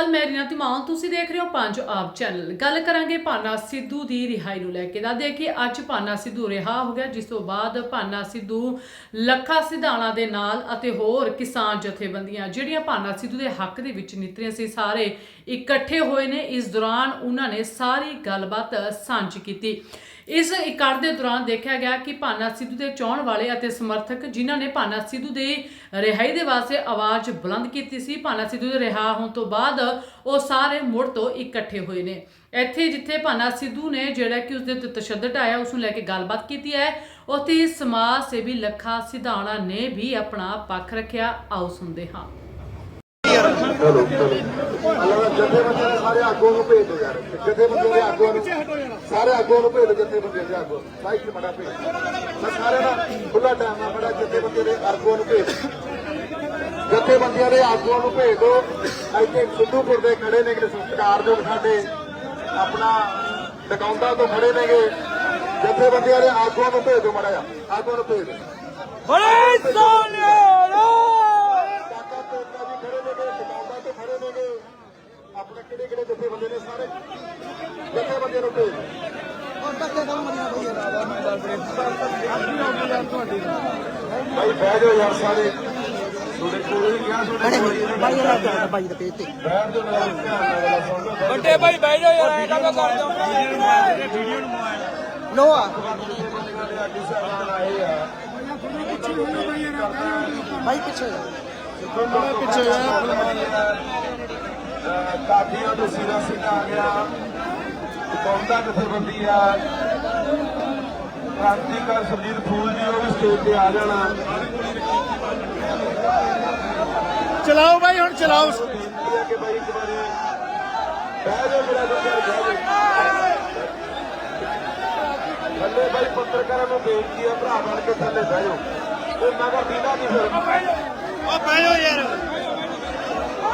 ਅਕਾਲ ਮੈਂ ਰੀਨਾ ਧੀਮਾਨ ਤੁਸੀਂ ਦੇਖ ਰਹੇ ਹੋ ਪੰਜ ਆਪ ਚੈਨਲ। ਗੱਲ ਕਰਾਂਗੇ ਭਾਨਾ ਸਿੱਧੂ ਦੀ ਰਿਹਾਈ ਨੂੰ ਲੈ ਕੇ। ਦੱਸਦੇ ਦੇਖੀਏ ਅੱਜ ਭਾਨਾ ਸਿੱਧੂ ਰਿਹਾ ਹੋ ਗਿਆ। ਜਿਸ ਤੋਂ ਬਾਅਦ ਭਾਨਾ ਸਿੱਧੂ ਲੱਖਾ ਸਿਧਾਣਾ ਦੇ ਨਾਲ ਅਤੇ ਹੋਰ ਕਿਸਾਨ ਜਥੇਬੰਦੀਆਂ, ਜਿਹੜੀਆਂ ਭਾਨਾ ਸਿੱਧੂ ਦੇ ਹੱਕ ਦੇ ਵਿੱਚ ਨਿਤਰੀਆਂ ਸੀ, ਸਾਰੇ ਇਕੱਠੇ ਹੋਏ ਨੇ। ਇਸ ਦੌਰਾਨ ਉਹਨਾਂ ਨੇ ਸਾਰੀ ਗੱਲਬਾਤ ਸਾਂਝੀ ਕੀਤੀ। ਇਸ ਇਕੱਠ ਦੇ ਦੌਰਾਨ ਦੇਖਿਆ ਗਿਆ ਕਿ ਭਾਨਾ ਸਿੱਧੂ ਦੇ ਚਾਹਣ ਵਾਲੇ ਅਤੇ ਸਮਰਥਕ ਜਿਨ੍ਹਾਂ ਨੇ ਭਾਨਾ ਸਿੱਧੂ ਦੇ ਰਿਹਾਈ ਦੇ ਵਾਸਤੇ ਆਵਾਜ਼ ਬੁਲੰਦ ਕੀਤੀ ਸੀ, ਭਾਨਾ ਸਿੱਧੂ ਦੇ ਰਿਹਾ ਹੋਣ ਤੋਂ ਬਾਅਦ ਉਹ ਸਾਰੇ ਮੁੜ ਤੋਂ ਇਕੱਠੇ ਹੋਏ ਨੇ। ਇੱਥੇ ਜਿੱਥੇ ਭਾਨਾ ਸਿੱਧੂ ਨੇ ਜਿਹੜਾ ਕਿ ਉਸਦੇ ਉੱਤੇ ਤਸ਼ੱਦਦ ਆਇਆ ਉਸ ਨੂੰ ਲੈ ਕੇ ਗੱਲਬਾਤ ਕੀਤੀ ਹੈ, ਉੱਥੇ ਸਮਾਜ ਸੇਵੀ ਲੱਖਾ ਸਿਧਾਣਾ ਨੇ ਵੀ ਆਪਣਾ ਪੱਖ ਰੱਖਿਆ। ਆਓ ਸੁਣਦੇ ਹਾਂ। ਚਲੋ ਚਲੋ। ਅੱਲਾ ਜੱਥੇ ਬੰਦੇ ਨੇ ਸਾਰੇ ਆਗੂਆਂ ਨੂੰ ਭੇਜ ਦਿਓ ਯਾਰ। ਜੱਥੇ ਬੰਦੇ ਦੇ ਆਗੂਆਂ ਨੂੰ ਸਾਰੇ ਆਗੂਆਂ ਨੂੰ ਭੇਜ ਦਿਓ ਜੱਥੇ ਬੰਦੇ ਦੇ ਆਗੂ ਬਾਈਕ ਤੇ ਮੜਾ ਭੇਜ ਮੈਂ ਸਾਰਿਆਂ ਦਾ ਖੁੱਲਾ ਟਾਈਮ ਆ ਬੜਾ ਜੱਥੇ ਬੰਦੇ ਦੇ ਆਗੂਆਂ ਨੂੰ ਭੇਜ ਜੱਥੇ ਬੰਦਿਆਂ ਦੇ ਆਗੂਆਂ ਨੂੰ ਭੇਜ ਦਿਓ। ਇੱਥੇ ਸਿੱਧੂਪੁਰ ਦੇ ਖੜੇ ਨੇ ਕਿ ਸਤਿਕਾਰ ਦੇ ਸਾਡੇ। ਆਪਣਾ ਟਕਾਉਂਦਾ ਤੋਂ ਖੜੇ ਨੇਗੇ। ਜੱਥੇ ਬੰਦਿਆਂ ਦੇ ਆਗੂਆਂ ਨੂੰ ਭੇਜ ਦਿਓ ਮੜਾ ਆਗੂਆਂ ਨੂੰ ਭੇਜ ਦਿਓ। ਬੜੇ ਸੋਨਿਆਰੋ ਕਿਹੜੇ ਕਿਹੜੇ ਜੱਥੇ ਬੰਦੇ ਨੇ ਸਾਰੇ? ਜੱਥੇ ਬੰਦੇ ਨੂੰ ਭੇਜ। ਦਿਓ। ਭਾਈ ਬਹਿ ਜਾਓ ਯਾਰ ਸਾਰੇ। ਤੁਹਾਡੇ ਕੋਲ ਵੀ ਕਿਹਾ ਤੁਹਾਡੇ ਬਾਈ ਇਹ ਲੱਗ ਗਿਆ। ਬਾਈ ਦੇ ਪੇਜ ਤੇ। ਬੈਠ ਜਾਓ ਨਾਲ ਧਿਆਨ ਨਾਲ ਸੁਣ ਲਓ ਵੱਡੇ ਭਾਈ ਬਹਿ ਜਾਓ ਯਾਰ ਐ ਕੰਮ ਕਰ ਦਿਓ ਨੋ ਆ ਬਾਈ ਪਿੱਛੇ ਜਾ। ਪਿੱਛੇ ਕਾਦੀਆਂ ਤੋਂ ਸੀਰਾ ਸਿੰਘ ਆ ਗਿਆ। ਕੌਂਦਾ ਜਥੇਬੰਦੀ ਆ? ਕ੍ਰਾਂਤੀਕਾਰ ਸੁਰਜੀਤ ਫੂਲ ਜੀ ਉਹ ਵੀ ਸਟੇਜ ਤੇ ਆ ਜਾਣਾ। ਚਲਾਓ ਭਾਈ ਹੁਣ ਚਲਾਓ। ਕਿ ਬਾਈ ਇੱਕ ਵਾਰੀ ਬਹਿ ਜਾਓ ਮੇਰਾ ਬੱਚਾ ਬਹਿ ਜਾਓ। ਥੱਲੇ ਬਾਈ ਪੱਤਰਕਾਰਾਂ ਨੂੰ ਬੇਨਤੀ ਹੈ ਭਰਾ ਬਣ ਕੇ ਥੱਲੇ ਬਹਿ ਜਾਓ। ਉਹ ਮਗਰ ਦੀਦਾ ਨਹੀਂ ਫਿਰ। ਓ ਬਹਿ ਜਾਓ ਯਾਰ।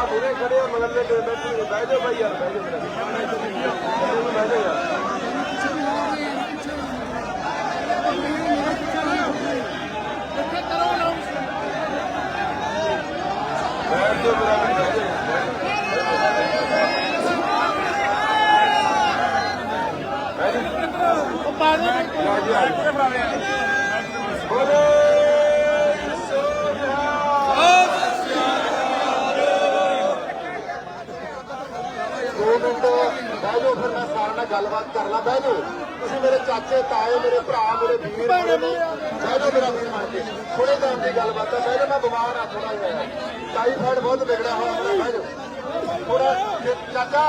ਮੁਰੇ ਖੜੇ ਆ ਮਗਰਲੇ ਦੇ ਬੈਠੇ ਬਹਿ ਜਾਓ ਬਾਈ ਯਾਰ ਬਹਿ ਜਾਓ ਬਹਿ ਜਾਓ ਯਾਰ ਬੈਠ ਜਾਓ ਮੇਰਾ ਬਹਿ ਜਾਓ। ਓ ਪਾ ਦੇ ਬੋਲੇ ਸੋਨਿਆ ਦੋ ਮਿੰਟ ਬਹਿ ਜਾਓ ਫਿਰ ਮੈਂ ਸਾਰਿਆਂ ਨਾਲ ਗੱਲਬਾਤ ਕਰ ਲਾਂ ਬਹਿ ਜਾਓ ਤੁਸੀਂ ਮੇਰੇ ਚਾਚੇ ਤਾਏ ਮੇਰੇ ਭਰਾ ਮੇਰੇ ਵੀਰ ਬਣੇ ਨੇ ਬਹਿ ਜਾਓ ਮੇਰਾ ਵੀਰ ਬਣ ਕੇ ਥੋੜੇ ਟਾਈਮ ਦੀ ਗੱਲਬਾਤ ਹੈ ਬਹਿ ਜਾਓ ਮੈਂ ਬਿਮਾਰ ਆ ਥੋੜਾ ਜਿਹਾ ਟਾਈਫਾਇਡ ਬਹੁਤ ਵਿਗੜਿਆ ਹੋਇਆ ਮੇਰਾ ਬਹਿ ਜਾਓ ਥੋੜਾ ਚਾਚਾ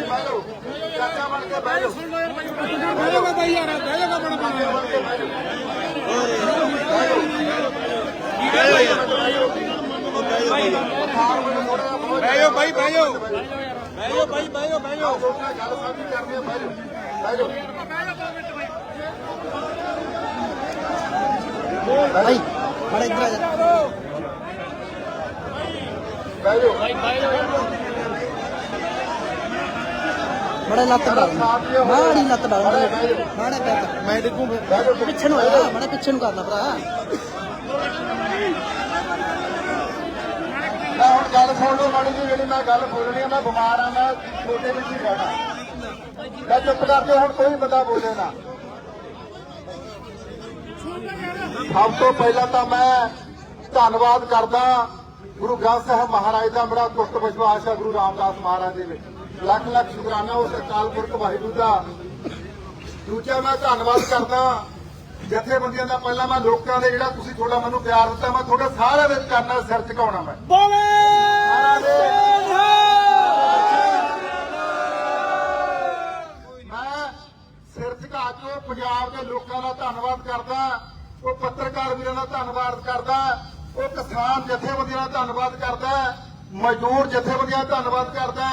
ਬਹਿ ਜਾਓ ਚਾਚਾ ਬਣ ਕੇ ਬਹਿ ਜਾਓ ਬਹਿ ਜਾਓ ਭਾਈ ਯਾਰ ਬਹਿ ਜਾਓ ਬੜਾ ਚਾਚਾ ਬਣ ਕੇ ਬਹਿ ਜਾਓ ਬਹਿ ਜਾਓ ਬਹਿ ਜਾਓ ਜਾਓ ਭਾਈ ਲੋਕ ਨਾਲ ਗੱਲ ਆ ਬਹਿ ਜਾਓ ਬਹਿ ਜਾਓ ਬਾਈ ਬੜਾ ਇੱਧਰ ਆ ਜਾ। ਬਹਿ ਜਾਓ ਬੜਾ ਲੱਤ ਡਾਲ ਮਾੜੀ ਲੱਤ ਡਾਲ ਮਾੜਾ ਪੈਰ ਮੈਂ ਡਿੱਗੂ ਜਾਓ ਪਿੱਛੇ ਨੂੰ ਆ ਮਾੜਾ ਪਿੱਛੇ ਨੂੰ ਕਰਨਾ ਭਰਾ। ਮੈਂ ਹੁਣ ਗੱਲ ਸੁਣ ਲਓ ਮਾੜੀ ਜੀ ਜਿਹੜੀ ਮੈਂ ਗੱਲ ਬੋਲਣੀ ਆ, ਮੈਂ ਬਿਮਾਰ ਆ, ਮੈਂ ਛੋਟੇ ਵਿੱਚ ਹੀ ਰਹਿਣਾ। ਮੈਂ ਚੁੱਪ ਕਰਕੇ ਹੁਣ ਕੋਈ ਬੰਦਾ ਬੋਲੇ ਨਾ। ਸਭ ਤੋਂ ਪਹਿਲਾਂ ਤਾਂ ਮੈਂ ਧੰਨਵਾਦ ਕਰਦਾ ਗੁਰੂ ਗ੍ਰੰਥ ਸਾਹਿਬ ਮਹਾਰਾਜ ਦਾ ਬੜਾ ਤੁਸ਼ਟ ਵਿਸ਼ਵਾਸ ਹੈ ਗੁਰੂ ਰਾਮਦਾਸ ਮਹਾਰਾਜ ਦੇ ਵਿੱਚ। ਲੱਖ ਲੱਖ ਸ਼ੁਕਰਾਨਾ ਉਸ ਅਕਾਲ ਪੁਰਖ ਵਾਹਿਗੁਰੂ ਦਾ। ਦੂਜਾ ਮੈਂ ਧੰਨਵਾਦ ਕਰਦਾ ਜਥੇਬੰਦੀਆਂ ਦਾ। ਪਹਿਲਾਂ ਮੈਂ ਲੋਕਾਂ ਦੇ ਜਿਹੜਾ ਤੁਸੀਂ ਥੋੜਾ ਮੈਨੂੰ ਪਿਆਰ ਦਿੱਤਾ, ਮੈਂ ਤੁਹਾਡੇ ਸਾਰਿਆਂ ਦੇ ਕਰਨਾ ਸਿਰ ਝੁਕਾਉਣਾ ਮੈਂ। ਬੋਲੇ! ਪੰਜਾਬ ਦੇ ਲੋਕਾਂ ਦਾ ਧੰਨਵਾਦ ਕਰਦਾ, ਉਹ ਪੱਤਰਕਾਰ ਵੀਰਾਂ ਦਾ ਧੰਨਵਾਦ ਕਰਦਾ, ਉਹ ਕਿਸਾਨ ਜਥੇਬੰਦੀਆਂ ਦਾ ਧੰਨਵਾਦ ਕਰਦਾ, ਮਜ਼ਦੂਰ ਜਥੇਬੰਦੀਆਂ ਦਾ ਧੰਨਵਾਦ ਕਰਦਾ,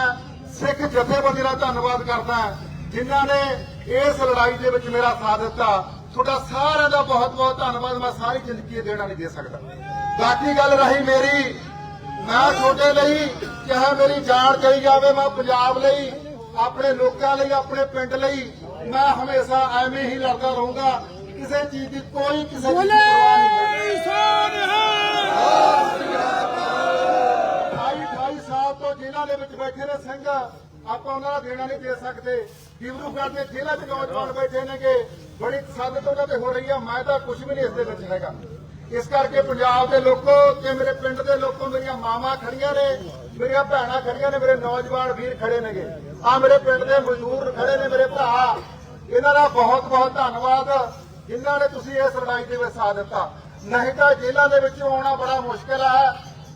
ਸਿੱਖ ਜਥੇਬੰਦੀਆਂ ਦਾ ਧੰਨਵਾਦ ਕਰਦਾ, ਜਿਨ੍ਹਾਂ ਨੇ ਇਸ ਲੜਾਈ ਦੇ ਵਿੱਚ ਮੇਰਾ ਸਾਥ ਦਿੱਤਾ। ਤੁਹਾਡਾ ਸਾਰਿਆਂ ਦਾ ਬਹੁਤ ਬਹੁਤ ਧੰਨਵਾਦ, ਮੈਂ ਸਾਰੀ ਜ਼ਿੰਦਗੀ ਦੇਣਾ ਨਹੀਂ ਦੇ ਸਕਦਾ। ਬਾਕੀ ਗੱਲ ਰਹੀ ਮੇਰੀ ਮੈਂ ਤੁਹਾਡੇ ਲਈ ਚਾਹੇ ਮੇਰੀ ਜਾਨ ਚਲੀ ਜਾਵੇ ਮੈਂ ਪੰਜਾਬ ਲਈ ਆਪਣੇ ਲੋਕਾਂ ਲਈ ਆਪਣੇ ਪਿੰਡ ਲਈ। ਮੈਂ ਹਮੇਸ਼ਾ ਐਵੇਂ ਹੀ ਲੜਦਾ ਰਹੂੰਗਾ। ਕਿਸੇ ਚੀਜ਼ ਦੀ ਕੋਈ ਕਿਸੇ ਦੀ ਪਰਵਾਹ ਨਹੀਂ। ਸੋਨਿਆ 28 28 ਸਾਲ ਤੋਂ ਜੇਲ੍ਹਾਂ ਦੇ ਵਿੱਚ ਬੈਠੇ ਨੇ ਸਿੰਘ ਆਪਾਂ ਉਹਨਾਂ ਦਾ ਦੇਣਾ ਨਹੀਂ ਦੇ ਸਕਦੇ। ਡਿਬਰੂਗੜ੍ਹ ਦੇ ਜੇਲ੍ਹਾਂ 'ਚ ਨੌਜਵਾਨ ਬੈਠੇ ਨੇਗੇ। ਬੜੀ ਸਾਦਤ ਉਹਨਾਂ ਤੇ ਹੋ ਰਹੀ ਆ ਮੈਂ ਤਾਂ ਕੁਝ ਵੀ ਨਹੀਂ ਇਸ ਦੇ ਵਿੱਚ ਹੈਗਾ। ਇਸ ਕਰਕੇ ਪੰਜਾਬ ਦੇ ਲੋਕੋ ਤੇ ਮੇਰੇ ਪਿੰਡ ਦੇ ਲੋਕੋ ਮੇਰੀਆਂ ਮਾਵਾਂ ਖੜੀਆਂ ਨੇ, ਮੇਰੀਆਂ ਭੈਣਾਂ ਖੜੀਆਂ ਨੇ, ਮੇਰੇ ਨੌਜਵਾਨ ਵੀਰ ਖੜੇ ਨੇਗੇ। ਆ ਮੇਰੇ ਪਿੰਡ ਦੇ ਮਜ਼ਦੂਰ ਖੜੇ ਨੇ ਮੇਰੇ ਭਰਾ। ਇਹਨਾਂ ਦਾ ਬਹੁਤ ਬਹੁਤ ਧੰਨਵਾਦ, ਜਿਨ੍ਹਾਂ ਨੇ ਤੁਸੀਂ ਇਸ ਲੜਾਈ ਦੇ ਵਿੱਚ ਸਾਥ ਦਿੱਤਾ। ਨਹੀਂ ਤਾਂ ਜੇਲ੍ਹਾਂ ਦੇ ਵਿੱਚੋਂ ਆਉਣਾ ਬੜਾ ਮੁਸ਼ਕਲ ਹੈ।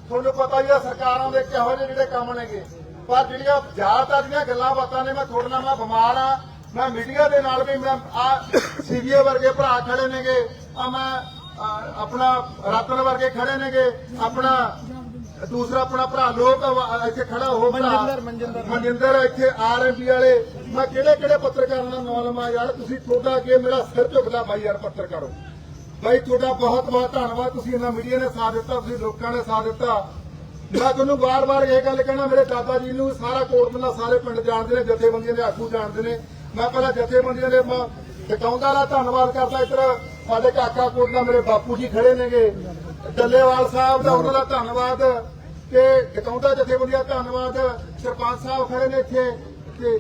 ਤੁਹਾਨੂੰ ਪਤਾ ਹੀ ਆ, ਸਰਕਾਰਾਂ ਦੇ ਕਿਹੋ ਜਿਹੇ ਜਿਹੜੇ ਕੰਮ ਨੇਗੇ। ਪਰ ਜਿਹੜੀਆਂ ਜ਼ਿਆਦਾਤਰ ਦੀਆਂ ਗੱਲਾਂ ਬਾਤਾਂ ਨੇ, ਮੈਂ ਤੁਹਾਡੇ ਨਾਲ ਮੈਂ ਬਿਮਾਰ ਆ ਮੈਂ ਮੀਡੀਆ ਦੇ ਨਾਲ ਵੀ ਮੈਂ ਆ ਸੀਬੀਏ ਵਰਗੇ ਭਰਾ ਖੜੇ ਨੇਗੇ। ਆ ਮੈਂ ਆਪਣਾ ਰਤਨ ਵਰਗੇ ਖੜੇ ਨੇਗੇ ਆਪਣਾ ਦੂਸਰਾ ਆਪਣਾ ਭਰਾ ਲੋਕ ਇੱਥੇ ਖੜਾ ਹੋ ਮਨਜਿੰਦਰ, ਮਨਜਿੰਦਰ। ਮਨਜਿੰਦਰ ਇੱਥੇ ਆਰਐਮਪੀ ਵਾਲੇ। ਮੈਂ ਕਿਹੜੇ ਕਿਹੜੇ ਪੱਤਰਕਾਰਾਂ ਦਾ ਨਾਮ ਲਵਾਂ ਯਾਰ? ਤੁਸੀਂ ਤੁਹਾਡਾ ਅੱਗੇ ਮੇਰਾ ਸਿਰ ਝੁਕਦਾ ਬਾਈ ਯਾਰ ਪੱਤਰਕਾਰੋ? ਬਾਈ ਤੁਹਾਡਾ ਬਹੁਤ ਬਹੁਤ ਧੰਨਵਾਦ। ਤੁਸੀਂ ਇਹਨਾਂ ਮੀਡੀਆ ਨੇ ਸਾਥ ਦਿੱਤਾ ਤੁਸੀਂ ਲੋਕਾਂ ਨੇ ਸਾਥ ਦਿੱਤਾ। ਮੈਂ ਤੁਹਾਨੂੰ ਬਾਰ-ਬਾਰ ਇਹ ਗੱਲ ਕਹਿਣਾ ਮੇਰੇ ਦਾਦਾ ਜੀ ਨੂੰ ਸਾਰਾ ਕੋਟ ਮੱਲਾ ਸਾਰੇ ਪਿੰਡ ਜਾਣਦੇ ਨੇ ਜਥੇਬੰਦੀਆਂ ਦੇ ਆਗੂ ਜਾਣਦੇ ਨੇ। ਮੈਂ ਪਹਿਲਾਂ ਜਥੇਬੰਦੀਆਂ ਦੇ ਮੈਂ ਟਿਕਾਉਂਦਾ ਦਾ ਧੰਨਵਾਦ ਕਰਦਾ ਇੱਧਰ। ਸਾਡੇ ਕਾਕਾ ਕੋਟ ਦਾ ਮੇਰੇ ਬਾਪੂ ਜੀ ਖੜੇ ਨੇਗੇ। ਡੱਲੇਵਾਲ ਸਾਹਿਬ ਦਾ ਉਹਨਾਂ ਦਾ ਧੰਨਵਾਦ ਤੇ ਟਿਕਾਉਂਦਾ ਜਥੇਬੰਦੀਆਂ ਧੰਨਵਾਦ। ਸਰਪੰਚ ਸਾਹਿਬ ਖੜੇ ਨੇ ਇੱਥੇ ਤੇ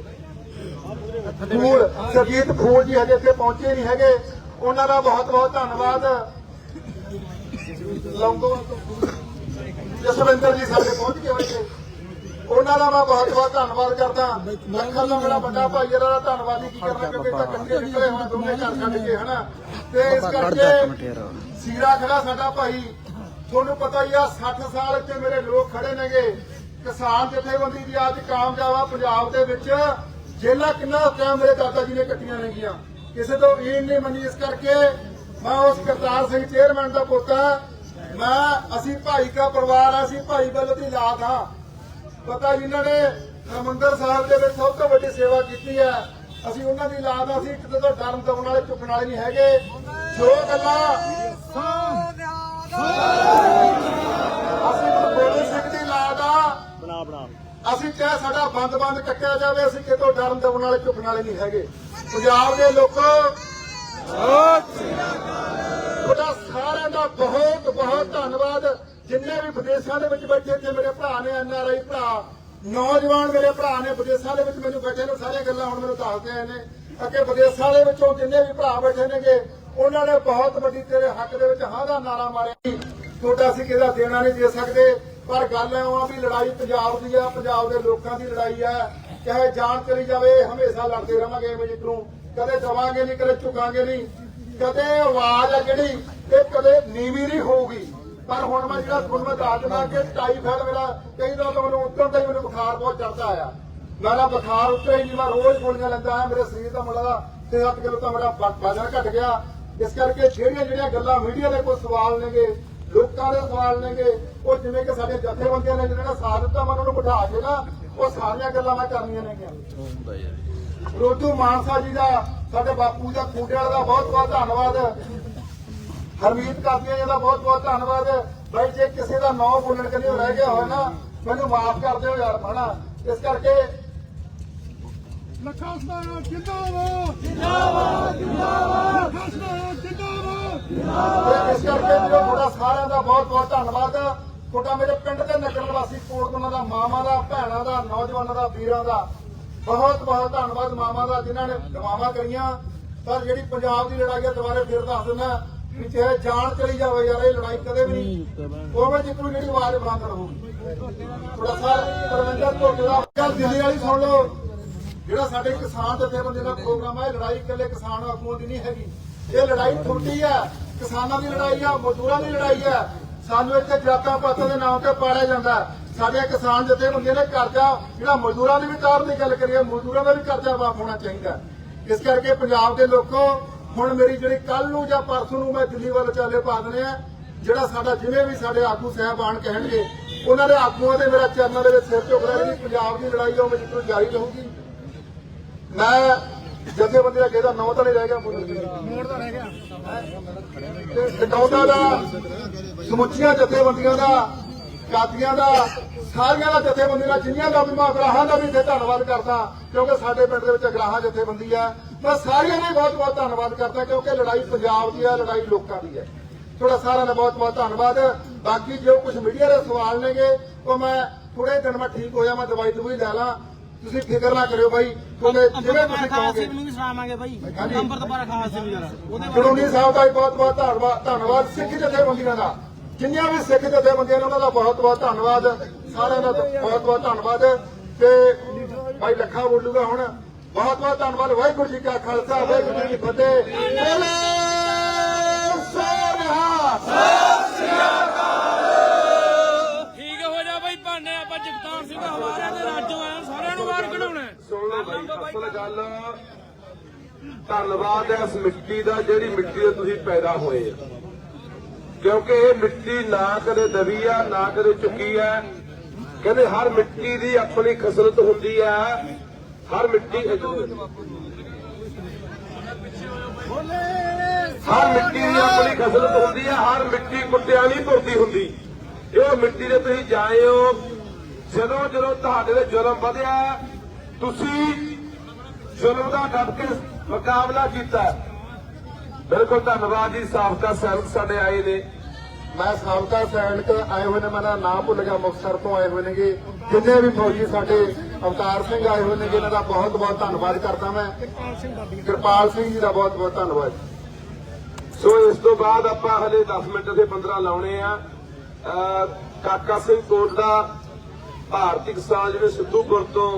ਫੂਲ ਸਰਜੀਤ ਫੂਲ ਜੀ ਹਜੇ ਇੱਥੇ ਪਹੁੰਚੇ ਨਹੀਂ ਹੈਗੇ। ਉਹਨਾਂ ਦਾ ਬਹੁਤ ਬਹੁਤ ਧੰਨਵਾਦ। ਲੰਗੋਵਾਲ ਤੋਂ। ਜਸਵਿੰਦਰ ਜੀ ਸਾਡੇ ਪਹੁੰਚ ਗਏ ਹੋਏ ਉਹਨਾਂ ਦਾ ਮੈਂ ਬਹੁਤ ਬਹੁਤ ਧੰਨਵਾਦ ਕਰਦਾ। ਲੱਖਾਂ ਦਾ ਮੇਰਾ ਵੱਡਾ ਭਾਈ ਇਹਦਾ ਦਾ ਧੰਨਵਾਦ ਹੀ ਕੀ ਕਰਨਾ ਕਿਉਂਕਿ ਤਾਂ ਕੰਡੇ ਨਿਕਲੇ ਹੁਣ ਦੋਨੇ ਘਰ ਛੱਡ ਕੇ ਹਨਾ? ਤੇ ਇਸ ਕਰਕੇ ਸੀਰਾ ਖੜਾ ਸਾਡਾ ਭਾਈ। ਤੁਹਾਨੂੰ ਪਤਾ ਹੀ ਆ 60 ਸਾਲ ਇੱਥੇ ਮੇਰੇ ਲੋਕ ਖੜੇ ਨੇਗੇ। ਕਿਸਾਨ ਜਥੇਬੰਦੀ ਦੀ ਅੱਜ ਕਾਮਯਾਬ ਆ ਪੰਜਾਬ ਦੇ ਵਿੱਚ। ਜੇਲਾ ਕਿੰਨਾ ਟਾਈਮ ਮੇਰੇ ਦਾਦਾ ਜੀ ਨੇ ਕੱਟੀਆਂ ਨੇਗੀਆਂ। ਕਿਸੇ ਤੋਂ ਈਨ ਨਹੀਂ ਮੰਨੀ। ਇਸ ਕਰਕੇ ਮੈਂ ਉਸ ਕਰਤਾਰ ਸਿੰਘ ਚੇਅਰਮੈਨ ਦਾ ਪੋਤਾ ਮੈਂ ਅਸੀਂ ਭਾਈ ਕਾ ਪਰਿਵਾਰ ਆ ਅਸੀਂ ਭਾਈ ਬੱਲ ਦੀ ਲਾਦ ਆ ਪਤਾ ਜਿਨ੍ਹਾਂ ਨੇ ਹਰਮੰਦਰ ਸਾਹਿਬ ਦੇ ਵਿੱਚ ਸਭ ਤੋਂ ਵੱਡੀ ਸੇਵਾ ਕੀਤੀ ਹੈ ਅਸੀਂ ਉਹਨਾਂ ਦੀ ਲਾਦ ਅਸੀਂ ਕਿਤੇ ਤੋਂ ਡਰਨ ਦਬਣ ਵਾਲੇ ਚੁੱਕਣ ਵਾਲੇ ਨਹੀਂ ਹੈਗੇ। ਜੋ ਗੱਲਾਂ ਅਸੀਂ ਗੁਰੂ ਗੋਬਿੰਦ ਸਿੰਘ ਦੀ ਲਾਦ ਆ ਬਣਾ ਬਣਾ ਅਸੀਂ ਚਾਹੇ ਸਾਡਾ ਬੰਦ-ਬੰਦ ਕੱਟਿਆ ਜਾਵੇ ਅਸੀਂ ਕਿਤੋਂ ਡਰਨ ਦਬਣ ਵਾਲੇ ਚੁੱਕਣ ਵਾਲੇ ਨਹੀਂ ਹੈਗੇ। ਪੰਜਾਬ ਦੇ ਲੋਕੋ ਤੁਹਾਡਾ ਸਾਰਿਆਂ ਦਾ ਬਹੁਤ ਬਹੁਤ ਧੰਨਵਾਦ। ਜਿੰਨੇ ਵੀ ਵਿਦੇਸ਼ਾਂ ਦੇ ਵਿੱਚ ਬੈਠੇ ਤੇ ਮੇਰੇ ਭਰਾ ਨੇ, ਐਨ ਆਰ ਆਈ ਭਰਾ, ਨੌਜਵਾਨ ਮੇਰੇ ਭਰਾ ਨੇ, ਵਿਦੇਸ਼ਾਂ ਦੇ ਵਿੱਚ ਮੈਨੂੰ ਬੈਠੇ ਨੇ, ਸਾਰੀਆਂ ਗੱਲਾਂ ਹੁਣ ਮੈਨੂੰ ਦੱਸਦੇ ਆਏ ਨੇ। ਅੱਗੇ ਵਿਦੇਸ਼ਾਂ ਦੇ ਵਿੱਚੋਂ ਜਿੰਨੇ ਵੀ ਭਰਾ ਬੈਠੇ ਨੇਗੇ, ਉਹਨਾਂ ਨੇ ਬਹੁਤ ਵੱਡੀ ਤੇਰੇ ਹੱਕ ਦੇ ਵਿੱਚ ਹਾਂ ਦਾ ਨਾਰਾ ਮਾਰਿਆ ਤੁਹਾਡਾ ਅਸੀਂ ਕਿਹਦਾ ਦੇਣਾ ਨਹੀਂ ਦੇ ਸਕਦੇ, ਪਰ ਗੱਲ ਐ ਆ ਵੀ ਲੜਾਈ ਪੰਜਾਬ ਦੀ ਆ, ਪੰਜਾਬ ਦੇ ਲੋਕਾਂ ਦੀ ਲੜਾਈ ਆ। ਚਾਹੇ ਜਾਨ ਚਲੀ ਜਾਵੇ, ਹਮੇਸ਼ਾ ਲੜਦੇ ਰਵਾਂਗੇ ਐਵੇਂ ਜਿੱਤਰੂ ਕਦੇ ਦਵਾਂਗੇ ਨਹੀਂ, ਕਦੇ ਝੁਕਾਂਗੇ ਨਹੀਂ। ਕਦੇ ਆਵਾਜ਼ ਆ ਜਿਹੜੀ, ਇਹ ਕਦੇ ਨੀਵੀਂ ਨਹੀਂ ਹੋਊਗੀ। ਪਰ ਹੁਣ ਮੈਂ ਜਿਹੜਾ ਤੁਹਾਨੂੰ ਮੈਂ ਦੱਸ ਦਿੰਦਾ ਕਿ ਟਾਈਫਾਇਡ ਮੇਰਾ ਕਈ ਦਿਨਾਂ ਤੋਂ ਮੈਨੂੰ ਉੱਤਰ ਤੇ ਮੈਨੂੰ ਬੁਖਾਰ ਬਹੁਤ ਚੜਦਾ ਆ। ਮੇਰਾ ਬੁਖਾਰ ਉੱਤੇ ਹੀ ਨਹੀਂ ਮੈਂ ਰੋਜ਼ ਗੋਲੀਆਂ ਲੈਂਦਾ ਆ ਮੇਰੇ ਸਰੀਰ ਦਾ ਮੁੱਲਾ ਦਾ 7 ਕਿਲੋ ਤਾਂ ਮੇਰਾ ਵਜ਼ਨ ਘਟ ਗਿਆ। ਇਸ ਕਰਕੇ ਜਿਹੜੀਆਂ ਜਿਹੜੀਆਂ ਗੱਲਾਂ ਮੀਡੀਆ ਦੇ ਕੋਈ ਸਵਾਲ ਨੇਗੇ, ਲੋਕਾਂ ਦੇ ਸਵਾਲ ਨੇਗੇ, ਉਹ ਜਿਵੇਂ ਕਿ ਸਾਡੇ ਜਥੇਬੰਦੀਆਂ ਨੇ ਜਿਹੜਾ ਸਾਥ ਦਿੱਤਾ, ਮੈਂ ਉਹਨਾਂ ਨੂੰ ਬਿਠਾ ਕੇ ਨਾ, ਉਹ ਸਾਰੀਆਂ ਗੱਲਾਂ ਮੈਂ ਕਰਨੀਆਂ ਨੇਗੀਆਂ। ਰੋਜੂ ਮਾਨਸਾ ਜੀ ਦਾ, ਸਾਡੇ ਬਾਪੂ ਦਾ, ਖੂਡੇ ਵਾਲਾ ਦਾ ਬਹੁਤ ਬਹੁਤ ਧੰਨਵਾਦ। ਹਰਮੀਤ ਕਾਪੀਆਂ ਜੀ ਦਾ ਬਹੁਤ ਬਹੁਤ ਧੰਨਵਾਦ। ਬਾਈ ਜੇ ਕਿਸੇ ਦਾ ਨਾਂ ਬੋਲਣ ਕਦੇ ਰਹਿ ਗਿਆ ਹੋਇਆ ਨਾ ਮੈਨੂੰ ਮਾਫ ਕਰ ਦਿਓ ਯਾਰ ਹਨਾ? ਇਸ ਕਰਕੇ ਲੱਖਾਂ ਸਤਾਰਾ ਜਿੰਦਾਬਾਦ। ਜਿੰਦਾਬਾਦ ਜਿੰਦਾਬਾਦ। ਲੱਖਾਂ ਸਤਾਰਾ ਜਿੰਦਾਬਾਦ। ਤੇ ਇਸ ਕਰਕੇ ਵੀਰੋ ਤੁਹਾਡਾ ਸਾਰਿਆਂ ਦਾ ਬਹੁਤ ਬਹੁਤ ਧੰਨਵਾਦ। ਤੁਹਾਡਾ ਮੇਰੇ ਪਿੰਡ ਦੇ ਨਗਰ ਵਾਸੀ ਕੋਟਕੋਨਾ ਦਾ ਮਾਮਾ ਦਾ ਭੈਣਾਂ ਦਾ ਨੌਜਵਾਨਾਂ ਦਾ ਵੀਰਾਂ ਦਾ ਬਹੁਤ ਬਹੁਤ ਧੰਨਵਾਦ ਮਾਮਾ ਦਾ ਜਿਨ੍ਹਾਂ ਨੇ ਦਵਾਵਾਂ ਕਰੀਆਂ। ਪਰ ਜਿਹੜੀ ਪੰਜਾਬ ਦੀ ਲੜਾਈ ਹੈ ਦੁਬਾਰੇ ਫੇਰ ਦੱਸ ਦਿੰਦਾ। ਚਾਹੇ ਜਾਨ ਚਲੀ ਜਾਵੇ ਯਾਰ ਇਹ ਲੜਾਈ ਕਦੇ ਵੀ ਨਹੀਂ। ਉਹਵੇਂ ਜਿੱਕੂ ਜਿਹੜੀ ਆਵਾਜ਼ ਬੁਲੰਦ ਰਹੂਗੀ ਥੋੜਾ ਸਾਰਾ ਪਰਵਿੰਦਰ ਢੋਡੇ ਦਾ ਗੱਲ ਦਿੱਲੀ ਵਾਲੀ ਸੁਣ ਲਓ। ਜਿਹੜਾ ਸਾਡੇ ਕਿਸਾਨ ਜਥੇਬੰਦੀ ਦਾ ਪ੍ਰੋਗਰਾਮ ਹੈ ਲੜਾਈ ਇਕੱਲੇ ਕਿਸਾਨ ਆਗੂਆਂ ਦੀ ਨਹੀਂ ਹੈਗੀ। ਇਹ ਲੜਾਈ ਛੋਟੀ ਹੈ ਕਿਸਾਨਾਂ ਦੀ ਲੜਾਈ ਆ ਮਜ਼ਦੂਰਾਂ ਦੀ ਲੜਾਈ ਹੈ ਸਾਨੂੰ ਇੱਥੇ ਜਾਤਾਂ ਪਾਤਾਂ ਦੇ ਨਾਮ ਤੇ ਪਾੜਿਆ ਜਾਂਦਾ। ਸਾਡੇ ਕਿਸਾਨ ਜਥੇਬੰਦੀਆਂ ਨੇ ਕਰਜ਼ਾ ਜਿਹੜਾ ਮਜ਼ਦੂਰਾਂ ਦੀ ਵੀ ਤਾਰ ਦੀ ਗੱਲ ਕਰੀਏ ਮਜ਼ਦੂਰਾਂ ਦਾ ਵੀ ਕਰਜ਼ਾ ਮਾਫ ਹੋਣਾ ਚਾਹੀਦਾ। ਇਸ ਕਰਕੇ ਪੰਜਾਬ ਦੇ ਲੋਕੋ ਹੁਣ ਮੇਰੀ ਜਿਹੜੀ ਕੱਲ ਨੂੰ ਜਾਂ ਪਰਸੋਂ ਨੂੰ ਮੈਂ ਦਿੱਲੀ ਵੱਲ ਚਾਲੇ ਪਾ ਦਨੇ ਆ ਜਿਹੜਾ ਸਾਡਾ ਜਿਵੇਂ ਵੀ ਸਾਡੇ ਆਗੂ ਸਾਹਿਬਾਨ ਕਹਿਣਗੇ ਉਹਨਾਂ ਦੇ ਆਗੂਆਂ ਦੇ ਮੇਰਾ ਚਰਨਾਂ ਦੇ ਵਿੱਚ ਸਿਰ ਝੁਕ ਰਿਹਾ ਜਿਹੜੀ ਪੰਜਾਬ ਦੀ ਲੜਾਈ ਉਹ ਮੇਰੀ ਜਾਰੀ ਰਹੂਗੀ। ਮੈਂ ਜਥੇਬੰਦੀ ਦਾ ਕਿਹਦਾ ਨਾਂ ਤਾਂ ਨਹੀਂ ਰਹਿ ਗਿਆ ਮੋੜ ਦਾ ਰਹਿ ਗਿਆ। ਤੇ ਟਿਕਾਉਂਦਾ ਦਾ ਸਮੁੱਚੀਆਂ ਜਥੇਬੰਦੀਆਂ ਦਾ ਕਾਦੀਆਂ ਦਾ ਸਾਰੀਆਂ ਦਾ ਜਥੇਬੰਦੀਆਂ ਦਾ ਜਿੰਨੀਆਂ ਦਾ ਵੀ ਮੈਂ ਅਗਰਾਹਾਂ ਦਾ ਵੀ ਇੱਥੇ ਧੰਨਵਾਦ ਕਰਦਾ ਕਿਉਂਕਿ ਸਾਡੇ ਪਿੰਡ ਦੇ ਵਿੱਚ ਅਗਰਾਹਾਂ ਜਥੇਬੰਦੀ ਆ। ਮੈਂ ਸਾਰਿਆਂ ਦਾ ਹੀ ਬਹੁਤ ਬਹੁਤ ਧੰਨਵਾਦ ਕਰਦਾ ਕਿਉਂਕਿ ਲੜਾਈ ਪੰਜਾਬ ਦੀ ਆ ਲੜਾਈ ਲੋਕਾਂ ਦੀ ਹੈ। ਤੁਹਾਡਾ ਸਾਰਿਆਂ ਦਾ ਬਹੁਤ ਬਹੁਤ ਧੰਨਵਾਦ। ਬਾਕੀ ਜੋ ਕੁਝ ਮੀਡੀਆ ਦੇ ਸਵਾਲ ਨੇਗੇ ਉਹ ਮੈਂ ਥੋੜੇ ਦਿਨ ਮੈਂ ਠੀਕ ਹੋਇਆ ਮੈਂ ਦਵਾਈ ਦਵਾਈ ਲੈ ਲਾਂ। ਤੁਸੀਂ ਫਿਕਰ ਨਾ ਕਰਿਓ ਬਾਈ ਕਿਉਂਕਿ ਜਿਵੇਂ ਤੁਸੀਂ ਕਹੋਗੇ। ਨੂੰ ਵੀ ਸਲਾਮਾਂਗੇ ਬਾਈ। ਅੰਮ੍ਰਿਤ ਪਾਰਾ ਖਾਸ ਸਿੰਘ ਯਾਰ ਉਹਦੇ ਸਾਹਿਬ ਦਾ ਬਹੁਤ ਬਹੁਤ ਧੰਨਵਾਦ ਧੰਨਵਾਦ ਸਿੱਖ ਜਥੇਬੰਦੀਆਂ ਦਾ। ਜਿੰਨੀਆਂ ਵੀ ਸਿੱਖ ਜਥੇਬੰਦੀਆਂ ਨੇ ਉਹਨਾਂ ਦਾ ਬਹੁਤ ਬਹੁਤ ਧੰਨਵਾਦ। ਸਾਰਿਆਂ ਦਾ ਬਹੁਤ ਬਹੁਤ ਧੰਨਵਾਦ। ਤੇ ਭਾਈ ਲੱਖਾ ਬੋਲੂਗਾ ਹੁਣ। ਬਹੁਤ ਬਹੁਤ ਧੰਨਵਾਦ ਵਾਹਿਗੁਰੂ ਜੀ ਕਾ ਖਾਲਸਾ ਵਾਹਿਗੁਰੂ ਜੀ ਕੀ ਫਤਿਹ। ਬੋਲੇ ਸੋਨਿਹਾ ਠੀਕ ਹੋ ਜਾ ਬਾਈ ਭਾਨੇ ਆਪਾਂ ਜਗਤਾਰ ਸਿੰਘ ਹਵਾਰਿਆਂ ਦੇ ਰਾਜੋਂ ਆਏ ਸਾਰਿਆਂ ਨੂੰ ਬਾਹਰ ਕਢਾਉਣਾ ਸੁਣ ਲਓ ਭਾਈ ਅਸਲ ਗੱਲ ਧੰਨਵਾਦ ਹੈ ਇਸ ਮਿੱਟੀ ਦਾ ਜਿਹੜੀ ਮਿੱਟੀ ਦੇ ਤੁਸੀਂ ਪੈਦਾ ਹੋਏ ਆ। ਕਿਉਂਕਿ ਇਹ ਮਿੱਟੀ ਨਾ ਕਦੇ ਦਬੀ ਆ ਨਾ ਕਦੇ ਝੁਕੀ ਆ। ਕਹਿੰਦੇ ਹਰ ਮਿੱਟੀ ਦੀ ਆਪਣੀ ਖਸਲਤ ਹੁੰਦੀ ਆ। ਹਰ ਮਿੱਟੀ ਹਰ ਮਿੱਟੀ ਦੀ ਆਪਣੀ ਖਸਲਤ ਹੁੰਦੀ ਆ ਹਰ ਮਿੱਟੀ ਕੁੱਤਿਆਂ ਨਹੀਂ ਤੁਰਦੀ ਹੁੰਦੀ। ਇਹ ਮਿੱਟੀ ਦੇ ਤੁਸੀਂ ਜਾਏ ਹੋ, ਜਦੋਂ ਜਦੋਂ ਤੁਹਾਡੇ ਦੇ ਜ਼ੁਲਮ ਵਧਿਆ, ਤੁਸੀਂ ਜ਼ੁਲਮ ਦਾ ਡਟ ਕੇ ਮੁਕਾਬਲਾ ਕੀਤਾ। ਬਿਲਕੁਲ ਧੰਨਵਾਦ ਜੀ, ਸਾਬਕਾ ਸੈਨਿਕ ਸਾਡੇ ਆਏ ਨੇ। ਮੈਂ ਸਾਬਕਾ ਸੈਨਿਕ, ਆਏ ਹੋਏ ਨੇ ਮੇਰਾ ਨਾਮ ਭੁੱਲ ਗਿਆ, ਮੁਕਤਸਰ ਤੋਂ ਆਏ ਹੋਏ ਨੇਗੇ। ਜਿੰਨੇ ਵੀ ਫੌਜੀ ਸਾਡੇ ਅਵਤਾਰ ਸਿੰਘ ਆਏ ਹੋਏ ਨੇ ਇਹਨਾਂ ਦਾ ਬਹੁਤ ਬਹੁਤ ਧੰਨਵਾਦ ਕਰਦਾ ਮੈਂ। ਕਿਰਪਾਲ ਸਿੰਘ ਜੀ ਦਾ ਬਹੁਤ ਬਹੁਤ ਧੰਨਵਾਦ। ਸੋ ਇਸ ਤੋਂ ਬਾਅਦ ਆਪਾਂ ਹਲੇ 10 ਮਿੰਟ ਦੇ 15 ਲਾਉਣੇ ਆ। ਕਾਕਾ ਸਿੰਘ ਕੋਟ ਦਾ ਭਾਰਤੀ ਕਿਸਾਨ ਜਿਹੜੇ ਸਿੱਧੂਪੁਰ ਤੋਂ,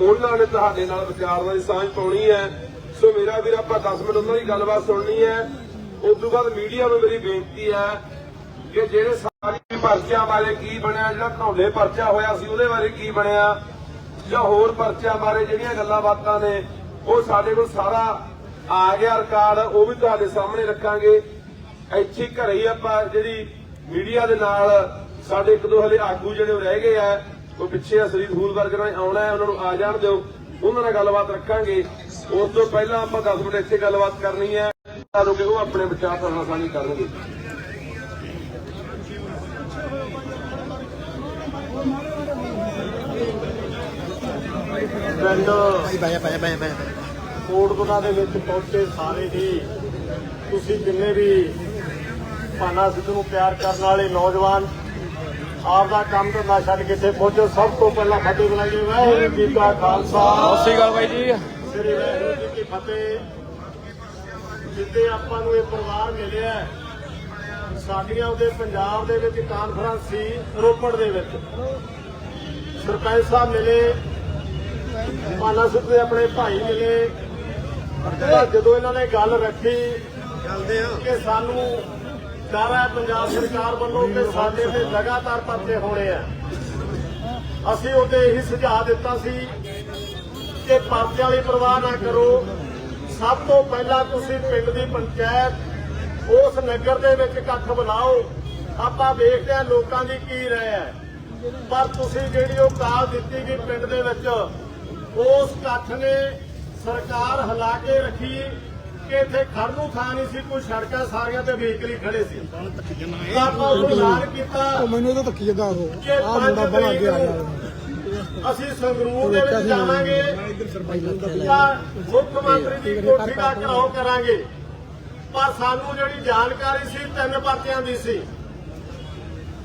ਉਹਨਾਂ ਨੇ ਤੁਹਾਡੇ ਨਾਲ ਵਿਚਾਰ ਦੀ ਸਾਂਝ ਪਾਉਣੀ ਹੈ। ਸੋ ਮੇਰਾ ਵੀਰ, ਆਪਾਂ 10 ਮਿੰਟ ਉਹਨਾਂ ਦੀ ਗੱਲਬਾਤ ਸੁਣਨੀ ਹੈ। ਉਸ ਤੋਂ ਬਾਅਦ ਮੀਡੀਆ ਨੂੰ ਮੇਰੀ ਬੇਨਤੀ ਹੈ ਕਿ ਜਿਹੜੇ ਸਾਰੀ ਪਰਚਿਆਂ ਬਾਰੇ ਕੀ ਬਣਿਆ, ਜਿਹੜਾ ਧੌਲੇ ਪਰਚਾ ਹੋਇਆ ਸੀ ਉਹਦੇ ਬਾਰੇ ਕੀ ਬਣਿਆ ਜਾਂ ਹੋਰ ਪਰਚਿਆਂ ਬਾਰੇ ਜਿਹੜੀਆਂ ਗੱਲਾਂ ਬਾਤਾਂ ਨੇ, ਉਹ ਸਾਡੇ ਕੋਲ ਸਾਰਾ ਆ ਗਿਆ ਰਿਕਾਰਡ, ਉਹ ਵੀ ਤੁਹਾਡੇ ਸਾਹਮਣੇ ਰੱਖਾਂਗੇ। ਇੱਥੇ ਘਰੇ ਹੀ ਆਪਾਂ ਜਿਹੜੀ ਮੀਡੀਆ ਦੇ ਨਾਲ ਸਾਡੇ ਇੱਕ ਦੋ ਹਲੇ ਆਗੂ ਜਿਹੜੇ ਉਹ ਰਹਿ ਗਏ ਆ, ਉਹ ਪਿੱਛੇ ਅਸਲੀ ਸਕੂਲ ਵਰਕਰਾਂ ਨੇ ਆਉਣਾ ਹੈ, ਉਹਨਾਂ ਨੂੰ ਆ ਜਾਣ ਦਿਓ। ਉਹਨਾਂ ਨਾਲ ਗੱਲਬਾਤ ਰੱਖਾਂਗੇ। ਉਸ ਤੋਂ ਪਹਿਲਾਂ ਆਪਾਂ 10 ਮਿੰਟ ਇੱਥੇ ਗੱਲਬਾਤ ਕਰਨੀ ਹੈ। ਤੁਹਾਨੂੰ ਉਹ ਆਪਣੇ ਵਿਚਾਰ ਤੁਹਾਡੇ ਨਾਲ ਸਾਂਝੇ ਕਰਨਗੇ। ਪਿੰਡ ਭਾਈ ਕੋਟਕੋਟਾ ਦੇ ਵਿੱਚ ਪਹੁੰਚੇ ਸਾਰੇ ਹੀ। ਤੁਸੀਂ ਜਿੰਨੇ ਵੀ ਪਾਨਾ ਸਿੱਧੂ ਨੂੰ ਪਿਆਰ ਕਰਨ ਵਾਲੇ ਨੌਜਵਾਨ ਆਪ ਦਾ ਕੰਮ ਧੰਦਾ ਛੱਡ ਕੇ ਪਹੁੰਚੋ। ਸਭ ਤੋਂ ਪਹਿਲਾਂ ਫਤਿਹ ਬੁਲਾਈਏ। ਵਾਹਿਗੁਰੂ ਜੀ ਕਾ ਖਾਲਸਾ। ਸਤਿ ਸ਼੍ਰੀ ਅਕਾਲ ਬਾਈ ਜੀ। ਸ੍ਰੀ ਵਾਹਿਗੁਰੂ ਜੀ ਕੀ ਫਤਿਹ। ਜਿੱਤੇ ਆਪਾਂ ਨੂੰ ਇਹ ਪਰਿਵਾਰ ਮਿਲਿਆ ਸਾਡੀਆਂ ਉਹਦੇ ਪੰਜਾਬ ਦੇ ਵਿੱਚ ਕਾਨਫਰੰਸ ਸੀ ਰੋਪੜ ਦੇ ਵਿੱਚ। ਸਰਪੰਚ ਸਾਹਿਬ ਮਿਲੇ। ਪਾਨਾ ਸਿੱਧੂ ਦੇ ਆਪਣੇ ਭਾਈ ਮਿਲੇ। ਪਰ ਜਦੋਂ ਇਹਨਾਂ ਨੇ ਗੱਲ ਰੱਖੀ ਕਿ ਸਾਨੂੰ ਡਰ ਹੈ ਪੰਜਾਬ ਸਰਕਾਰ ਵੱਲੋਂ ਕਿ ਸਾਡੇ ਤੇ ਲਗਾਤਾਰ ਪਰਚੇ ਹੋਣੇ ਆ। ਅਸੀਂ ਉਹਦੇ ਇਹੀ ਸੁਝਾਅ ਦਿੱਤਾ ਸੀ ਕਿ ਪਰਚੇ ਵਾਲੀ ਪਰਵਾਹ ਨਾ ਕਰੋ। ਸਭ ਤੋਂ ਪਹਿਲਾਂ ਤੁਸੀਂ ਪਿੰਡ ਦੀ ਪੰਚਾਇਤ ਉਸ ਨਗਰ ਦੇ ਵਿੱਚ ਇਕੱਠ ਬੁਲਾਓ ਆਪਾਂ ਵੇਖਦੇ ਹਾਂ ਲੋਕਾਂ ਦੀ ਕੀ ਰਾਏ ਹੈ। ਪਰ ਤੁਸੀਂ ਜਿਹੜੀ ਉਹ ਕਾਲ ਦਿੱਤੀ ਗਈ ਪਿੰਡ ਦੇ ਵਿੱਚ ਉਸ ਇਕੱਠ ਨੇ ਸਰਕਾਰ ਹਿਲਾ ਕੇ ਰੱਖੀ ਕਿ ਇੱਥੇ ਖੜਨ ਨੂੰ ਥਾਂ ਨਹੀਂ ਸੀ ਕੋਈ ਸੜਕਾਂ ਸਾਰੀਆਂ ਤੇ ਵਹੀਕਲ ਹੀ ਖੜੇ ਸੀ। ਆਪਾਂ ਉਹ ਐਲਾਨ ਕੀਤਾ ਮੈਨੂੰ ਤਾਂ ਧੱਕੀ ਜਾਂਦਾ ਉਹ। ਕਿ ਪੰਜ ਤਰੀਕ ਨੂੰ ਅਸੀਂ ਸੰਗਰੂਰ ਦੇ ਵਿੱਚ ਜਾਵਾਂਗੇ ਮੁੱਖ ਮੰਤਰੀ ਦੀ ਕੋਠੀ ਦਾ ਘਰਾਓ ਕਰਾਂਗੇ। ਪਰ ਸਾਨੂੰ ਜਿਹੜੀ ਜਾਣਕਾਰੀ ਸੀ ਤਿੰਨ ਪਾਰਟੀਆਂ ਦੀ ਸੀ।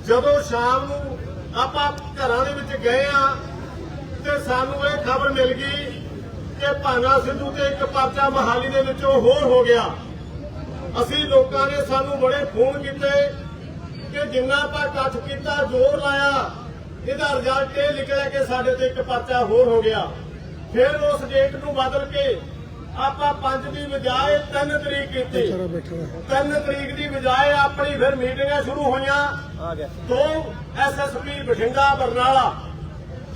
ਜਦੋਂ ਸ਼ਾਮ ਨੂੰ ਆਪਾਂ ਘਰਾਂ ਦੇ ਵਿੱਚ ਗਏ ਆ ਤੇ ਸਾਨੂੰ ਇਹ ਖਬਰ ਮਿਲ ਗਈ ਕਿ ਭਾਨਾ ਸਿੱਧੂ ਤੇ ਇੱਕ ਪਰਚਾ ਮਹਾਲੀ ਦੇ ਵਿੱਚੋਂ ਹੋਰ ਹੋ ਗਿਆ। ਅਸੀਂ ਲੋਕਾਂ ਨੇ ਸਾਨੂੰ ਬੜੇ ਫੋਨ ਕੀਤੇ ਕਿ ਜਿੰਨਾ ਆਪਾਂ ਇਕੱਠ ਕੀਤਾ ਜ਼ੋਰ ਲਾਇਆ ਇਹਦਾ ਰਿਜ਼ਲਟ ਇਹ ਨਿਕਲਿਆ ਕਿ ਸਾਡੇ ਤੇ ਇੱਕ ਪਰਚਾ ਹੋਰ ਹੋ ਗਿਆ। ਫਿਰ ਉਸ ਡੇਟ ਨੂੰ ਬਦਲ ਕੇ ਆਪਾਂ 5 ਦੀ ਬਜਾਏ 3 ਤਰੀਕ ਕੀਤੀ। 3 ਤਰੀਕ ਦੀ ਬਜਾਏ ਆਪਣੀ ਫਿਰ ਮੀਟਿੰਗਾਂ ਸ਼ੁਰੂ ਹੋਈਆਂ। ਦੋ ਐਸਐਸਪੀ ਬਠਿੰਡਾ ਬਰਨਾਲਾ।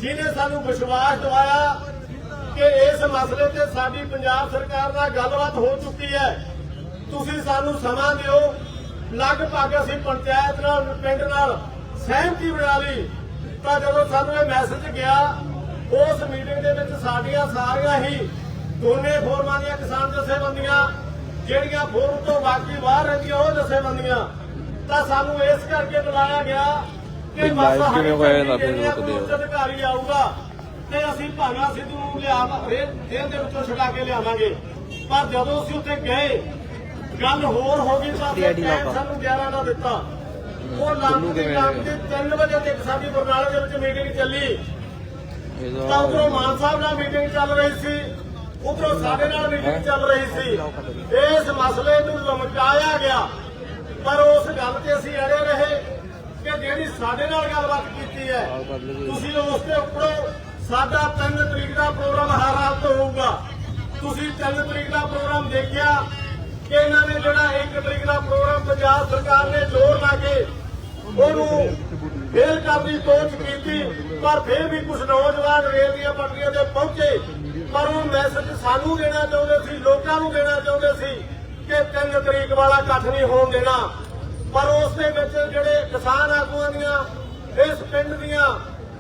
ਜਿਨੇ ਸਾਨੂੰ ਵਿਸ਼ਵਾਸ ਦਿਵਾਇਆ ਕਿ ਇਸ ਮਸਲੇ ਤੇ ਸਾਡੀ ਪੰਜਾਬ ਸਰਕਾਰ ਨਾਲ ਗੱਲਬਾਤ ਹੋ ਚੁੱਕੀ ਹੈ, ਤੁਸੀਂ ਸਾਨੂੰ ਸਮਾਂ ਦਿਓ। ਲਗਭਗ ਅਸੀਂ ਪੰਚਾਇਤ ਨਾਲ, ਪਿੰਡ ਨਾਲ ਸਹਿਮਤੀ ਬਣਾ ਲਈ। ਤਾਂ ਜਦੋਂ ਸਾਨੂੰ ਇਹ ਮੈਸੇਜ ਗਿਆ, ਉਸ ਮੀਟਿੰਗ ਦੇ ਵਿੱਚ ਸਾਡੀਆਂ ਸਾਰੀਆਂ ਹੀ ਦੋਨੇ ਫੋਰਮਾਂ ਦੀਆਂ ਕਿਸਾਨ ਜਥੇਬੰਦੀਆਂ, ਜਿਹੜੀਆਂ ਫੋਰਮ ਤੋਂ ਬਾਕੀ ਬਾਹਰ ਰਹਿੰਦੀਆਂ ਉਹ ਜਥੇਬੰਦੀਆਂ, ਤਾਂ ਸਾਨੂੰ ਇਸ ਕਰਕੇ ਬੁਲਾਇਆ ਗਿਆ ਕਿ ਮਸਲਾ ਕਿਵੇਂ ਹੋਇਆ ਨਾ ਫਿਰ ਰੁਕਦੇ ਅਧਿਕਾਰੀ ਆਊਗਾ ਤੇ ਅਸੀਂ ਭਾਨਾ ਸਿੱਧੂ ਨੂੰ ਲਿਆ ਫੇਰ ਜੇਲ੍ਹ ਦੇ ਵਿੱਚੋਂ ਛੁਡਾ ਕੇ ਲਿਆਵਾਂਗੇ। ਪਰ ਜਦੋਂ ਅਸੀਂ ਉੱਥੇ ਗਏ ਗੱਲ ਹੋਰ ਹੋ ਗਈ ਤਾਂ ਫਿਰ ਟਾਈਮ ਸਾਨੂੰ 11 ਦਾ ਦਿੱਤਾ। ਉਹ ਲੱਖ ਦੀ ਕੰਮ ਦੀ 3 ਵਜੇ ਤੱਕ ਸਾਡੀ ਬਰਨਾਲੇ ਦੇ ਵਿੱਚ ਮੀਟਿੰਗ ਚੱਲੀ। ਤਾਂ ਉਧਰੋਂ ਮਾਨ ਸਾਹਿਬ ਨਾਲ ਮੀਟਿੰਗ ਚੱਲ ਰਹੀ ਸੀ। ਉਧਰੋਂ ਸਾਡੇ ਨਾਲ ਮੀਟਿੰਗ ਚੱਲ ਰਹੀ ਸੀ। ਇਸ ਮਸਲੇ ਨੂੰ ਲਮਕਾਇਆ ਗਿਆ। ਪਰ ਉਸ ਗੱਲ ਤੇ ਅਸੀਂ ਅੜੇ ਰਹੇ। ਕਿ ਜਿਹੜੀ ਸਾਡੇ ਨਾਲ ਗੱਲਬਾਤ ਕੀਤੀ ਹੈ, ਤੁਸੀਂ ਉਸ ਦੇ ਉੱਪਰੋਂ ਸਾਡਾ 3 ਤਰੀਕ ਦਾ ਪ੍ਰੋਗਰਾਮ ਹਰ ਹਾਲਤ ਹੋਊਗਾ। ਤੁਸੀਂ 3 ਤਰੀਕ ਦਾ ਪ੍ਰੋਗਰਾਮ ਦੇਖਿਆ ਕਿ ਇਹਨਾਂ ਨੇ ਜਿਹੜਾ 1 ਤਰੀਕ ਦਾ ਪ੍ਰੋਗਰਾਮ ਪੰਜਾਬ ਸਰਕਾਰ ਨੇ ਜ਼ੋਰ ਲਾ ਕੇ ਉਹਨੂੰ ਫੇਲ ਕਰਨ ਦੀ ਕੋਸ਼ਿਸ਼ ਕੀਤੀ, ਪਰ ਫਿਰ ਵੀ ਕੁਝ ਨੌਜਵਾਨ ਰੇਲ ਦੀਆਂ ਪਟੜੀਆਂ ਤੇ ਪਹੁੰਚੇ। ਪਰ ਉਹ ਮੈਸੇਜ ਸਾਨੂੰ ਦੇਣਾ ਚਾਹੁੰਦੇ ਸੀ, ਲੋਕਾਂ ਨੂੰ ਦੇਣਾ ਚਾਹੁੰਦੇ ਸੀ ਕਿ 3 ਤਰੀਕ ਵਾਲਾ ਇਕੱਠ ਨਹੀਂ ਹੋਣ ਦੇਣਾ। ਪਰ ਉਸ ਦੇ ਵਿੱਚ ਜਿਹੜੇ ਕਿਸਾਨ ਆਗੂਆਂ ਦੀਆਂ, ਇਸ ਪਿੰਡ ਦੀਆਂ,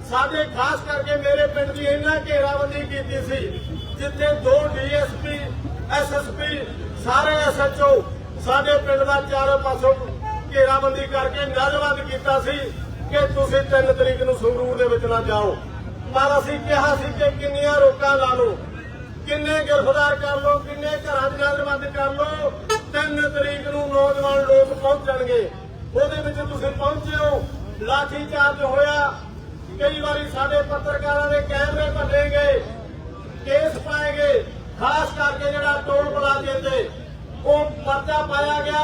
ਸਾਡੇ ਖਾਸ ਕਰਕੇ ਮੇਰੇ ਪਿੰਡ ਦੀ ਇੰਨਾ ਘੇਰਾਬੰਦੀ ਕੀਤੀ ਸੀ, ਜਿੱਥੇ ਦੋ ਡੀਐਸਪੀ ਐਸਐਸਪੀ ਸਾਰੇ ਐਸਐਚਓ ਸਾਡੇ ਪਿੰਡ ਦਾ ਚਾਰੋਂ ਪਾਸੋਂ ਘੇਰਾਬੰਦੀ ਕਰਕੇ ਨਜ਼ਰਬੰਦ ਕੀਤਾ ਸੀ ਕਿ ਤੁਸੀਂ 3 ਤਰੀਕ ਨੂੰ ਸੰਗਰੂਰ ਦੇ ਵਿੱਚ ਨਾ ਜਾਓ। ਪਰ ਅਸੀਂ ਕਿਹਾ ਸੀ ਕਿ ਕਿੰਨੀਆਂ ਰੋਕਾਂ ਲਾ ਲਓ। ਕਿੰਨੇ ਗ੍ਰਿਫਤਾਰ ਕਰ ਲਓ, ਕਿੰਨੇ ਘਰਾਂ 'ਚ ਨਜ਼ਰਬੰਦ ਕਰ ਲਓ 3 ਤਰੀਕ ਨੂੰ ਨੌਜਵਾਨ ਲੋਕ ਪਹੁੰਚਣਗੇ। ਉਹਦੇ ਵਿੱਚ ਤੁਸੀਂ ਪਹੁੰਚੇ ਹੋ ਲਾਠੀ ਚਾਰਜ ਹੋਇਆ। ਕਈ ਵਾਰੀ ਸਾਡੇ ਪੱਤਰਕਾਰਾਂ ਦੇ ਕੈਮਰੇ ਭੰਨੇ ਗਏ, ਕੇਸ ਪਾਏ ਗਏ, ਖਾਸ ਕਰਕੇ ਜਿਹੜਾ ਟੋਲ ਪਲਾਜ਼ੇ ਤੇ ਉਹ ਪਰਚਾ ਪਾਇਆ ਗਿਆ।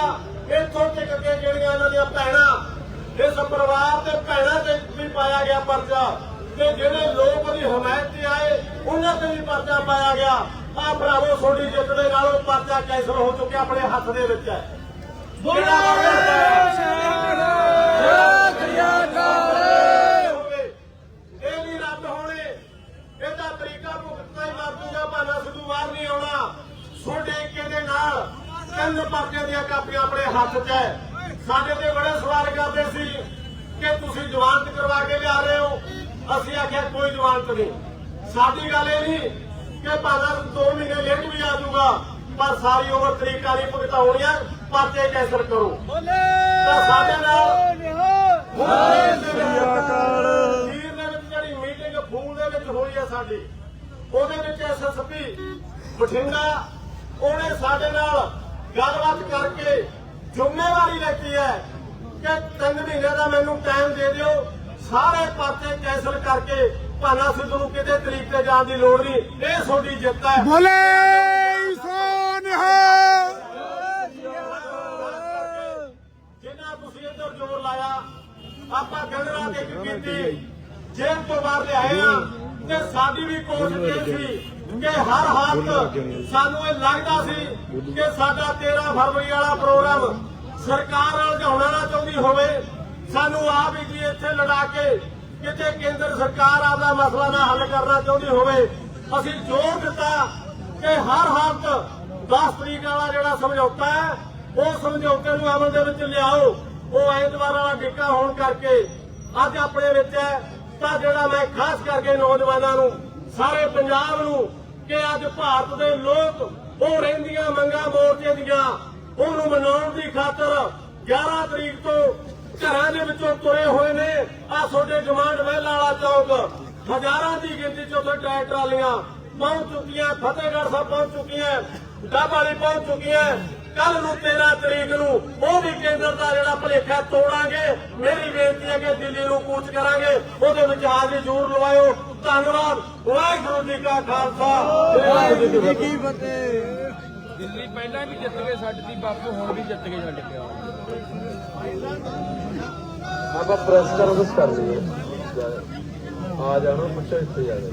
ਇੱਥੋਂ ਤੱਕ ਕੇ ਜਿਹੜੀਆਂ ਇਹਨਾਂ ਦੀਆਂ ਭੈਣਾਂ, ਇਸ ਪਰਿਵਾਰ ਦੇ ਭੈਣਾਂ ਤੇ ਵੀ ਪਾਇਆ ਗਿਆ ਪਰਚਾ। ਤੇ ਜਿਹੜੇ ਲੋਕ ਉਹਦੀ ਹਮਾਇਤ ਤੇ ਆਏ ਉਹਨਾਂ ਤੇ ਵੀ ਪਰਚਾ ਪਾਇਆ ਗਿਆ। ਆ ਭਰਾਵੋ ਛੋਟੀ ਜਿੱਤ ਦੇ ਨਾਲ ਉਹ ਪਰਚਾ ਕੈਂਸਲ ਹੋ ਚੁੱਕਿਆ ਆਪਣੇ ਹੱਥ ਦੇ ਵਿੱਚ ਹੈ। ਹੋਵੇ। ਇਹ ਨਹੀਂ ਰੱਦ ਹੋਣੇ। ਇਹਦਾ ਤਰੀਕਾ ਭੁਗਤਣਾ ਹੀ ਮਰ ਜੂਗਾ ਭਾਨਾ ਸਿੱਧੂ ਬਾਹਰ ਨਹੀਂ ਆਉਣਾ। ਛੋਡੇ ਏਕੇ ਦੇ ਨਾਲ ਤਿੰਨ ਪਰਚਿਆਂ ਦੀਆਂ ਕਾਪੀਆਂ ਆਪਣੇ ਹੱਥ 'ਚ ਹੈ। ਸਾਡੇ ਤੇ ਬੜੇ ਸਵਾਲ ਕਰਦੇ ਸੀ ਕਿ ਤੁਸੀਂ ਜ਼ਮਾਨਤ ਕਰਵਾ ਕੇ ਲਿਆ ਰਹੇ ਹੋ। ਅਸੀਂ ਆਖਿਆ ਕੋਈ ਜ਼ਮਾਨਤ ਨਹੀਂ। ਸਾਡੀ ਗੱਲ ਇਹ ਨਹੀਂ ਕਿ ਭਾਨਾ 2 ਮਹੀਨੇ ਲੇਟ ਵੀ ਆ ਜਾਊਗਾ ਪਰ ਸਾਰੀ ਉਮਰ ਤਰੀਕਾ ਨਹੀਂ ਭੁਗਤਾਉਣੀਆਂ ਪਰਚੇ ਕੈਂਸਲ ਕਰੋ। ਤਾਂ ਸਾਡੇ ਨਾਲ ਜੀਰ ਦੇ ਵਿੱਚ ਜਿਹੜੀ ਮੀਟਿੰਗ ਫੂਲ ਦੇ ਵਿੱਚ ਹੋਈ ਹੈ ਸਾਡੀ ਉਹਦੇ ਵਿੱਚ ਐਸਐਸਪੀ ਬਠਿੰਡਾ ਉਹਨੇ ਸਾਡੇ ਨਾਲ ਗੱਲਬਾਤ ਕਰਕੇ ਜ਼ਿੰਮੇਵਾਰੀ ਲੈਤੀ ਹੈ ਕਿ ਤਿੰਨ ਮਹੀਨੇ ਦਾ ਮੈਨੂੰ ਟਾਈਮ ਦੇ ਦਿਓ ਸਾਰੇ ਪਾਸੇ ਕੈਂਸਲ ਕਰਕੇ ਭਾਨਾ ਸਿੱਧੂ ਨੂੰ ਕਿਤੇ ਤਰੀਕ ਤੇ ਜਾਣ ਦੀ ਲੋੜ ਨਹੀਂ। ਇਹ ਤੁਹਾਡੀ ਜਿੱਤ ਹੈ। ਬੋਲੇ ਜਿੰਨਾ ਤੁਸੀਂ ਇੱਧਰ ਜ਼ੋਰ ਲਾਇਆ ਆਪਾਂ ਰਾਤ ਇੱਕ ਕੀਤੀ ਜੇਲ੍ਹ ਤੋਂ ਬਾਹਰ ਲਿਆਏ ਆ ਤੇ ਸਾਡੀ ਵੀ ਕੋਸ਼ਿਸ਼ ਇਹ ਸੀ ਕਿ ਹਰ ਹਾਲਤ ਸਾਨੂੰ ਇਹ ਲੱਗਦਾ ਸੀ ਕਿ ਸਾਡਾ 13 ਫਰਵਰੀ ਵਾਲਾ ਪ੍ਰੋਗਰਾਮ ਸਰਕਾਰ ਨਾਲ ਜਾਉਣਾ ਨਾ ਚਾਹੁੰਦੀ ਹੋਵੇ। ਸਾਨੂੰ ਆਪ ਹੀ ਜੀ ਇੱਥੇ ਲੜਾ ਕੇ ਕਿਤੇ ਕੇਂਦਰ ਸਰਕਾਰ ਆਪਦਾ ਮਸਲਾ ਨਾ ਹੱਲ ਕਰਨਾ ਚਾਹੁੰਦੀ ਹੋਵੇ, ਅਸੀਂ ਜ਼ੋਰ ਦਿੱਤਾ ਕਿ ਹਰ ਹਾਲਤ 10 ਤਰੀਕ ਵਾਲਾ ਜਿਹੜਾ ਸਮਝੌਤਾ ਹੈ, ਉਹ ਸਮਝੌਤੇ ਨੂੰ ਅਮਲ ਦੇ ਵਿੱਚ ਲਿਆਓ। ਉਹ ਐਤਵਾਰ ਵਾਲਾ ਡਿੱਕਾ ਹੋਣ ਕਰਕੇ ਅੱਜ ਆਪਣੇ ਵਿੱਚ ਹੈ, ਤਾਂ ਜਿਹੜਾ ਮੈਂ ਖਾਸ ਕਰਕੇ ਨੌਜਵਾਨਾਂ ਨੂੰ, ਸਾਰੇ ਪੰਜਾਬ ਨੂੰ ਕਿ ਅੱਜ ਭਾਰਤ ਦੇ ਲੋਕ ਉਹ ਰਹਿੰਦੀਆਂ ਮੰਗਾਂ ਮੋਰਚੇ ਦੀਆਂ, ਉਹਨੂੰ ਮਨਾਉਣ ਦੀ ਖਾਤਰ 11 ਤਰੀਕ ਤੋਂ ਘਰਾਂ ਦੇ ਵਿੱਚੋਂ ਤੁਰੇ ਹੋਏ ਨੇ। ਆ ਤੁਹਾਡੇ ਗਮਾਂਡ ਮਹਿਲਾ ਵਾਲਾ ਚੌਕ। ਹਜ਼ਾਰਾਂ ਦੀ ਗਿਣਤੀ ਚ ਉੱਥੇ ਟਰੈਕ ਟਰਾਲੀਆਂ ਪਹੁੰਚ ਚੁੱਕੀਆਂ ਫਤਿਹਗੜ੍ਹ ਸਾਹਿਬ ਪਹੁੰਚ ਚੁੱਕੀਆਂ ਡੱਬ ਵਾਲੀ ਪਹੁੰਚ ਚੁੱਕੀਆਂ। ਕੱਲ ਨੂੰ 13 ਤਰੀਕ ਨੂੰ ਉਹ ਵੀ ਕੇਂਦਰ ਦਾ ਜਿਹੜਾ ਭਲੇਖਾ ਤੋੜਾਂਗੇ। ਮੇਰੀ ਬੇਨਤੀ ਹੈ ਕਿ ਦਿੱਲੀ ਨੂੰ ਕੂਚ ਕਰਾਂਗੇ। ਉਹਦੇ ਵਿੱਚ ਹਾਜ਼ਰੀ ਜ਼ਰੂਰ ਲਵਾਇਓ। ਧੰਨਵਾਦ। ਵਾਹਿਗੁਰੂ ਜੀ ਕਾ ਖਾਲਸਾ। ਵਾਹਿਗੁਰੂ ਜੀ ਕੀ ਫਤਿਹ। ਦਿੱਲੀ ਪਹਿਲਾਂ ਵੀ ਜਿੱਤ ਕੇ ਛੱਡਤੀ ਬਾਪੂ ਹੁਣ ਵੀ ਜਿੱਤ ਕੇ ਛੱਡ ਕੇ ਆ ਆਪਾਂ ਪ੍ਰੈਸ ਸਰਵਿਸ ਕਰ ਲਈਏ। ਆ ਜਾਣਾ ਪੁੱਛੋ ਇੱਥੇ ਜਾ ਕੇ।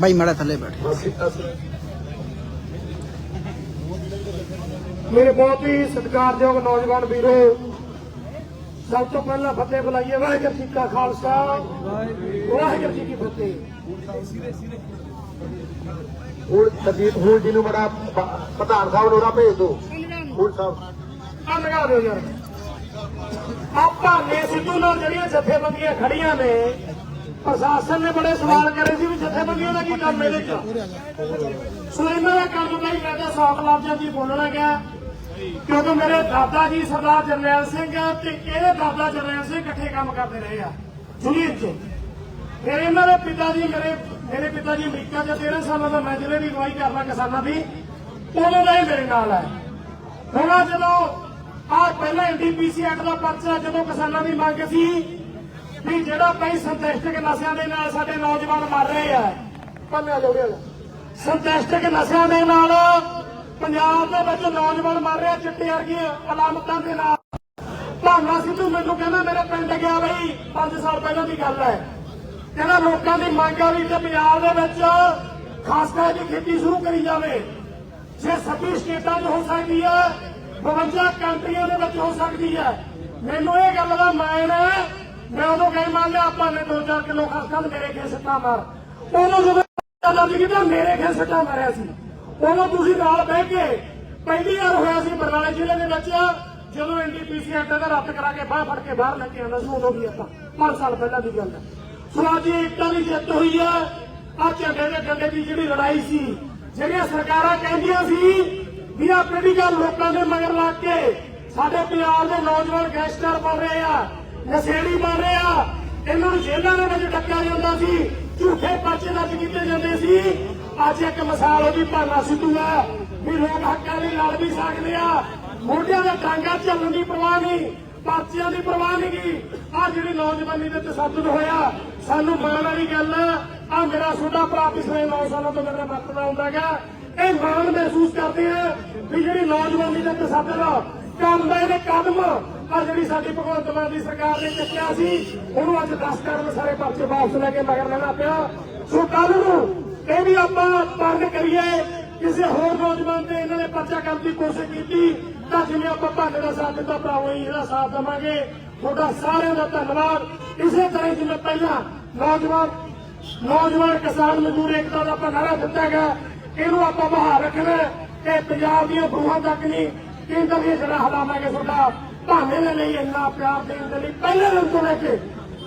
ਬਾਈ ਮੜਾ ਥੱਲੇ ਬੈਠ। ਮੇਰੇ ਬਹੁਤ ਹੀ ਸਤਿਕਾਰਯੋਗ ਨੌਜਵਾਨ ਵੀਰੋ ਸਭ ਤੋਂ ਪਹਿਲਾਂ ਫਤਿਹ ਬੁਲਾਈਏ। ਵਾਹਿਗੁਰੂ ਜੀ ਕਾ ਖਾਲਸਾ। ਵਾਹਿਗੁਰੂ ਜੀ ਕੀ ਫਤਿਹ। ਹੁਣ ਸਰਜੀਤ ਫੂਲ ਜੀ ਨੂੰ ਬੜਾ ਪ੍ਰਧਾਨ ਸਾਹਿਬ ਨੂੰ ਨਾ ਭੇਜ ਦਿਓ। ਫੂਲ ਸਾਹਿਬ ਆ ਲਗਾ ਦਿਓ ਯਾਰ। ਆਪਾਂ ਨੇ ਸਿੱਧੂ ਨਾਲ ਜਿਹੜੀਆਂ ਜਥੇਬੰਦੀਆਂ ਖੜੀਆਂ ਨੇ, ਪ੍ਰਸ਼ਾਸਨ ਨੇ ਬੜੇ ਸਵਾਲ ਕਰੇ ਸੀ ਵੀ ਜਥੇਬੰਦੀਆਂ ਦਾ ਕੀ ਕੰਮ ਇਹਦੇ ਚ? ਸੋ ਇਹਨਾਂ ਦਾ ਕੰਮ ਨਹੀਂ ਕਹਿੰਦਾ ਸੌਖ ਲਫ਼ਜ਼ਾਂ ਦੀ ਬੋਲਣਾ ਗਿਆ ਕਿਉਂਕਿ ਮੇਰੇ ਦਾਦਾ ਜੀ ਸਰਦਾਰ ਜਰਨੈਲ ਸਿੰਘ ਤੇ ਇਹਦੇ ਦਾਦਾ ਜਰਨੈਲ ਸਿੰਘ ਇਕੱਠੇ ਕੰਮ ਕਰਦੇ ਰਹੇ ਆ ਜੁਨੀਅਰ ਚ। ਫਿਰ ਇਹਨਾਂ ਦੇ ਪਿਤਾ ਜੀ ਮੇਰੇ ਮੇਰੇ ਪਿਤਾ ਜੀ ਅਮਰੀਕਾ 'ਚ 13 ਸਾਲਾਂ ਦਾ ਮੈਂ ਜ਼ਿਲ੍ਹੇ ਦੀ ਅਗਵਾਈ ਕਰਨਾ ਕਿਸਾਨਾਂ ਦੀ, ਉਹਨਾਂ ਦਾ ਹੀ ਮੇਰੇ ਨਾਲ ਹੈ ਹੁਣ ਜਦੋਂ ਆ ਪਹਿਲਾਂ ਐਨਡੀਪੀਸੀ ਐਕਟ ਦਾ ਪਰਚਾ ਜਦੋਂ ਕਿਸਾਨਾਂ ਦੀ ਮੰਗ ਸੀ ਵੀ ਜਿਹੜਾ ਕਈ ਸਿੰਥੈਟਿਕ ਨਸ਼ਿਆਂ ਦੇ ਨਾਲ ਸਾਡੇ ਨੌਜਵਾਨ ਮਰ ਰਹੇ ਆ। ਪੰਨਿਆ ਜੋੜਿਆ ਸਿੰਥੈਟਿਕ ਨਸ਼ਿਆਂ ਦੇ ਨਾਲ ਪੰਜਾਬ ਦੇ ਵਿੱਚ ਨੌਜਵਾਨ ਮਰ ਰਹੇ ਚਿੱਟੇ ਵਰਗੀਆਂ ਅਲਾਮਤਾਂ ਦੇ ਨਾਲ। ਭਾਨਾ ਸਿੱਧੂ ਮੈਨੂੰ ਕਹਿੰਦਾ ਮੇਰੇ ਪਿੰਡ ਗਿਆ ਬਈ 5 ਸਾਲ ਪਹਿਲਾਂ ਦੀ ਗੱਲ ਹੈ। ਕਹਿੰਦਾ ਲੋਕਾਂ ਦੀ ਮੰਗ ਆ ਵੀ ਤੇ ਪੰਜਾਬ ਦੇ ਵਿੱਚ ਖਾਸ ਕਰਕੇ ਖੇਤੀ ਸ਼ੁਰੂ ਕਰੀ ਜਾਵੇ। ਜੇ 26 ਸਟੇਟਾਂ 'ਚ ਹੋ ਸਕਦੀ ਹੈ 52 ਕੰਟਰੀਆਂ ਦੇ ਵਿੱਚ ਹੋ ਸਕਦੀ ਹੈ। ਮੈਨੂੰ ਇਹ ਗੱਲ ਦਾ ਮਾਣ ਹੈ, ਮੈਂ ਉਦੋਂ ਕਹੀ ਮੰਨ ਲਿਆ ਆਪਾਂ ਨੇ 2-4 ਕਿਲੋ ਖਾਸ ਮੇਰੇ ਖੇ ਸੱਟਾਂ ਮਾਰ। ਉਹਨੂੰ ਜਦੋਂ ਦਰਜ ਕੀਤਾ ਮੇਰੇ ਖੇ ਸੱਟਾਂ ਮਾਰਿਆ ਸੀ। ਉਦੋਂ ਤੁਸੀਂ ਨਾਲ ਬਹਿ ਕੇ ਪਹਿਲੀ ਵਾਰ ਹੋਇਆ ਸੀ ਬਰਨਾਲੇ ਜ਼ਿਲ੍ਹੇ ਦੇ ਵਿੱਚ, ਜਦੋਂ ਐਨਡੀਪੀਸੀ ਐਕਟ ਦਾ ਰੱਦ ਕਰਾ ਕੇ ਬਾਹਰ ਫੜ ਕੇ ਬਾਹਰ ਲੈ ਕੇ ਆਉਂਦਾ ਸੀ, ਉਦੋਂ ਵੀ ਆਪਾਂ 5 ਸਾਲ ਪਹਿਲਾਂ ਦੀ ਗੱਲ ਹੈ। ਸੋ ਅੱਜ ਇਹ ਦੀ ਜਿੱਤ ਹੋਈ ਹੈ। ਆ ਝੰਡੇ ਦੇ ਡੰਡੇ ਦੀ ਜਿਹੜੀ ਲੜਾਈ ਸੀ, ਜਿਹੜੀਆਂ ਸਰਕਾਰਾਂ ਕਹਿੰਦੀਆਂ ਸੀ ਵੀ ਆ ਲੋਕਾਂ ਦੇ ਮਗਰ ਲੱਗ ਕੇ ਸਾਡੇ ਪੰਜਾਬ ਦੇ ਨੌਜਵਾਨ ਗੈਂਗਸਟਰ ਬਣ ਰਹੇ ਆ, ਨਸ਼ੇੜੀ ਬਣ ਰਹੇ ਆ। ਇਹਨਾਂ ਨੂੰ ਜੇਲ੍ਹਾਂ ਦੇ ਵਿੱਚ ਡੱਕਿਆ ਜਾਂਦਾ ਸੀ, ਝੂਠੇ ਪਰਚੇ ਦਰਜ ਕੀਤੇ ਜਾਂਦੇ ਸੀ। ਅੱਜ ਇੱਕ ਮਿਸਾਲ ਉਹਦੀ ਭਾਨਾ ਸਿੱਧੂ ਹੈ ਵੀ ਲੋਕ ਹੱਕਾਂ ਲਈ ਲੜ ਵੀ ਸਕਦੇ ਆ। ਮੋਢਿਆਂ ਦੇ ਟਾਂਗਾ ਚੱਲਣ ਦੀ ਪਰਵਾਹ ਨਹੀਂ ਪਾਰਟੀਆਂ ਦੀ ਪਰਵਾਹ ਨਹੀਂ ਕੀ ਆ ਜਿਹੜੀ ਨੌਜਵਾਨੀ ਦੇ ਤਸੱਦਦ ਹੋਇਆ ਸਾਨੂੰ ਮਾਣ ਵਾਲੀ ਗੱਲ ਆ। ਆਹ ਮੇਰਾ ਛੋਟਾ ਭਰਾ ਪਿਛਲੇ 9 ਸਾਲਾਂ ਤੋਂ ਮੇਰੇ ਵਰਤਦਾ ਹੁੰਦਾਗਾ ਇਹ ਮਾਣ ਮਹਿਸੂਸ ਕਰਦੇ ਆ ਵੀ ਜਿਹੜੀ ਨੌਜਵਾਨੀ ਦੇ ਤਸੱਦਦ ਕੰਮ ਦਾ ਇਹਨੇ ਕਦਮ ਆ। ਜਿਹੜੀ ਸਾਡੀ ਭਗਵੰਤ ਮਾਨ ਦੀ ਸਰਕਾਰ ਨੇ ਚੱਕਿਆ ਸੀ, ਉਹਨੂੰ ਅੱਜ 10 ਕਦਮ ਸਾਰੇ ਪਰਚੇ ਵਾਪਸ ਲੈ ਕੇ ਮਗਰ ਲੈਣਾ ਪਿਆ। ਸੋ ਕੱਲ ਨੂੰ ਇਹ ਵੀ ਆਪਾਂ ਬੰਦ ਕਰੀਏ। ਕਿਸੇ ਹੋਰ ਨੌਜਵਾਨ ਤੇ ਇਹਨਾਂ ਨੇ ਪਰਚਾ ਕਰਨ ਦੀ ਕੋਸ਼ਿਸ਼ ਕੀਤੀ, ਤਾਂ ਜਿਵੇਂ ਆਪਾਂ ਭਾਂਡੇ ਦਾ ਸਾਥ ਦਿੱਤਾ, ਭਰਾਵੋ ਇਹਦਾ ਸਾਥ ਦੇਵਾਂਗੇ। ਤੁਹਾਡਾ ਸਾਰਿਆਂ ਦਾ ਧੰਨਵਾਦ। ਇਸੇ ਤਰ੍ਹਾਂ ਜਿਵੇਂ ਪਹਿਲਾਂ ਨੌਜਵਾਨ ਨੌਜਵਾਨ ਕਿਸਾਨ ਮਜ਼ਦੂਰ ਏਕਤਾ ਦਾ ਆਪਾਂ ਨਾਰਾ ਦਿੱਤਾ ਗਿਆ ਇਹਨੂੰ ਆਪਾਂ ਬਹਾਰ ਰੱਖਣਾ ਕਿ ਪੰਜਾਬ ਦੀਆਂ ਬਰੂਹਾਂ ਤੱਕ ਨਹੀਂ ਕੇਂਦਰ ਦੀਆਂ ਜੜਾ ਹਲਾਵਾਂਗੇ ਤੁਹਾਡਾ ਭਾਵੇਂ ਦੇ ਲਈ ਇੰਨਾ ਪਿਆਰ ਦੇਣ ਦੇ ਲਈ ਪਹਿਲੇ ਦਿਨ ਤੋਂ ਲੈ ਕੇ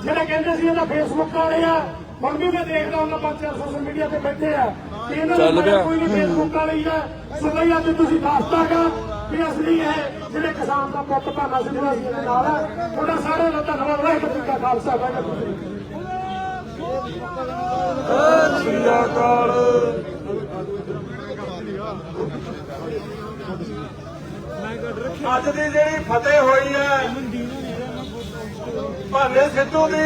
ਜਿਹੜੇ ਕਹਿੰਦੇ ਸੀ ਇਹਦਾ ਫੇਸਬੁੱਕ ਵਾਲੇ ਆ ਹੁਣ ਵੀ ਮੈਂ ਦੇਖਦਾ ਉਹਨਾਂ ਬੱਚੇ ਸੋਸ਼ਲ ਮੀਡੀਆ ਤੇ ਬੈਠੇ ਆ ਇਹਨਾਂ ਨੂੰ। ਕੋਈ ਨਹੀਂ ਫੇਸਬੁੱਕ ਵਾਲੀ ਆ ਸੋ ਬਈ ਅੱਜ ਤੁਸੀਂ ਦੱਸਦਾਗਾ ਵੀ ਅਸਲੀ ਹੈ ਜਿਹੜੇ ਕਿਸਾਨ ਦਾ ਪੁੱਤ ਭਾਨਾ ਸਿੰਘ ਵਾਸੀ ਦੇ ਨਾਲ ਹੈ ਤੁਹਾਡਾ ਸਾਰਿਆਂ ਦਾ ਧੰਨਵਾਦ ਵਾਹਿਗੁਰੂ ਜੀ ਕਾ ਖਾਲਸਾ ਵਾਹਿਗੁਰੂ ਜੀ ਕੀ ਫਤਿਹ। ਅੱਜ ਦੀ ਜਿਹੜੀ ਫਤਿਹ ਹੋਈ ਹੈ ਭਾਨੇ ਸਿੱਧੂ ਦੀ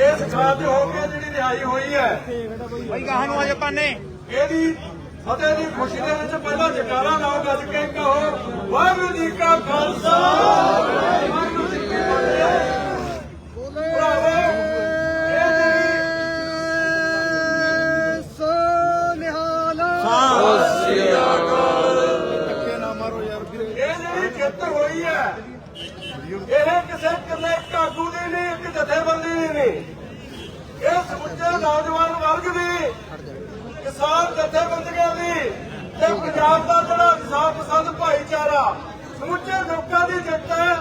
ਇਸ ਖਾਤੇ ਹੋ ਕੇ ਜਿਹੜੀ ਰਿਹਾਈ ਹੋਈ ਹੈ ਭਾਈ ਗਾਹਾਂ ਨੂੰ ਆਜੋ ਪਾਨੇ ਇਹਦੀ ਫਤਿਹ ਦੀ ਖੁਸ਼ੀ ਦੇ ਵਿੱਚ ਪਹਿਲਾਂ ਜਕਾਰਾ ਲਾਓ ਗੱਜ ਕੇ ਕਹੋ ਵਾਹਿਗੁਰੂ ਜੀ ਕਾ ਖਾਲਸਾ। ਇਹ ਕਿਸੇ ਇਕੱਲੇ ਕਾਗੂ ਦੀ ਇੱਕ ਜਥੇਬੰਦੀ ਦੀ ਨਹੀਂ ਇਹ ਸਮੁੱਚੇ ਨੌਜਵਾਨ ਵਰਗ ਦੀ ਕਿਸਾਨ ਜਥੇਬੰਦੀਆਂ ਦੀ ਤੇ ਪੰਜਾਬ ਦਾ ਜਿਹੜਾ ਕਿਸਾਨ ਪਸੰਦ ਭਾਈਚਾਰਾ, ਸਮੁੱਚੇ ਲੋਕਾਂ ਦੀ ਜਿੱਤ ਹੈ।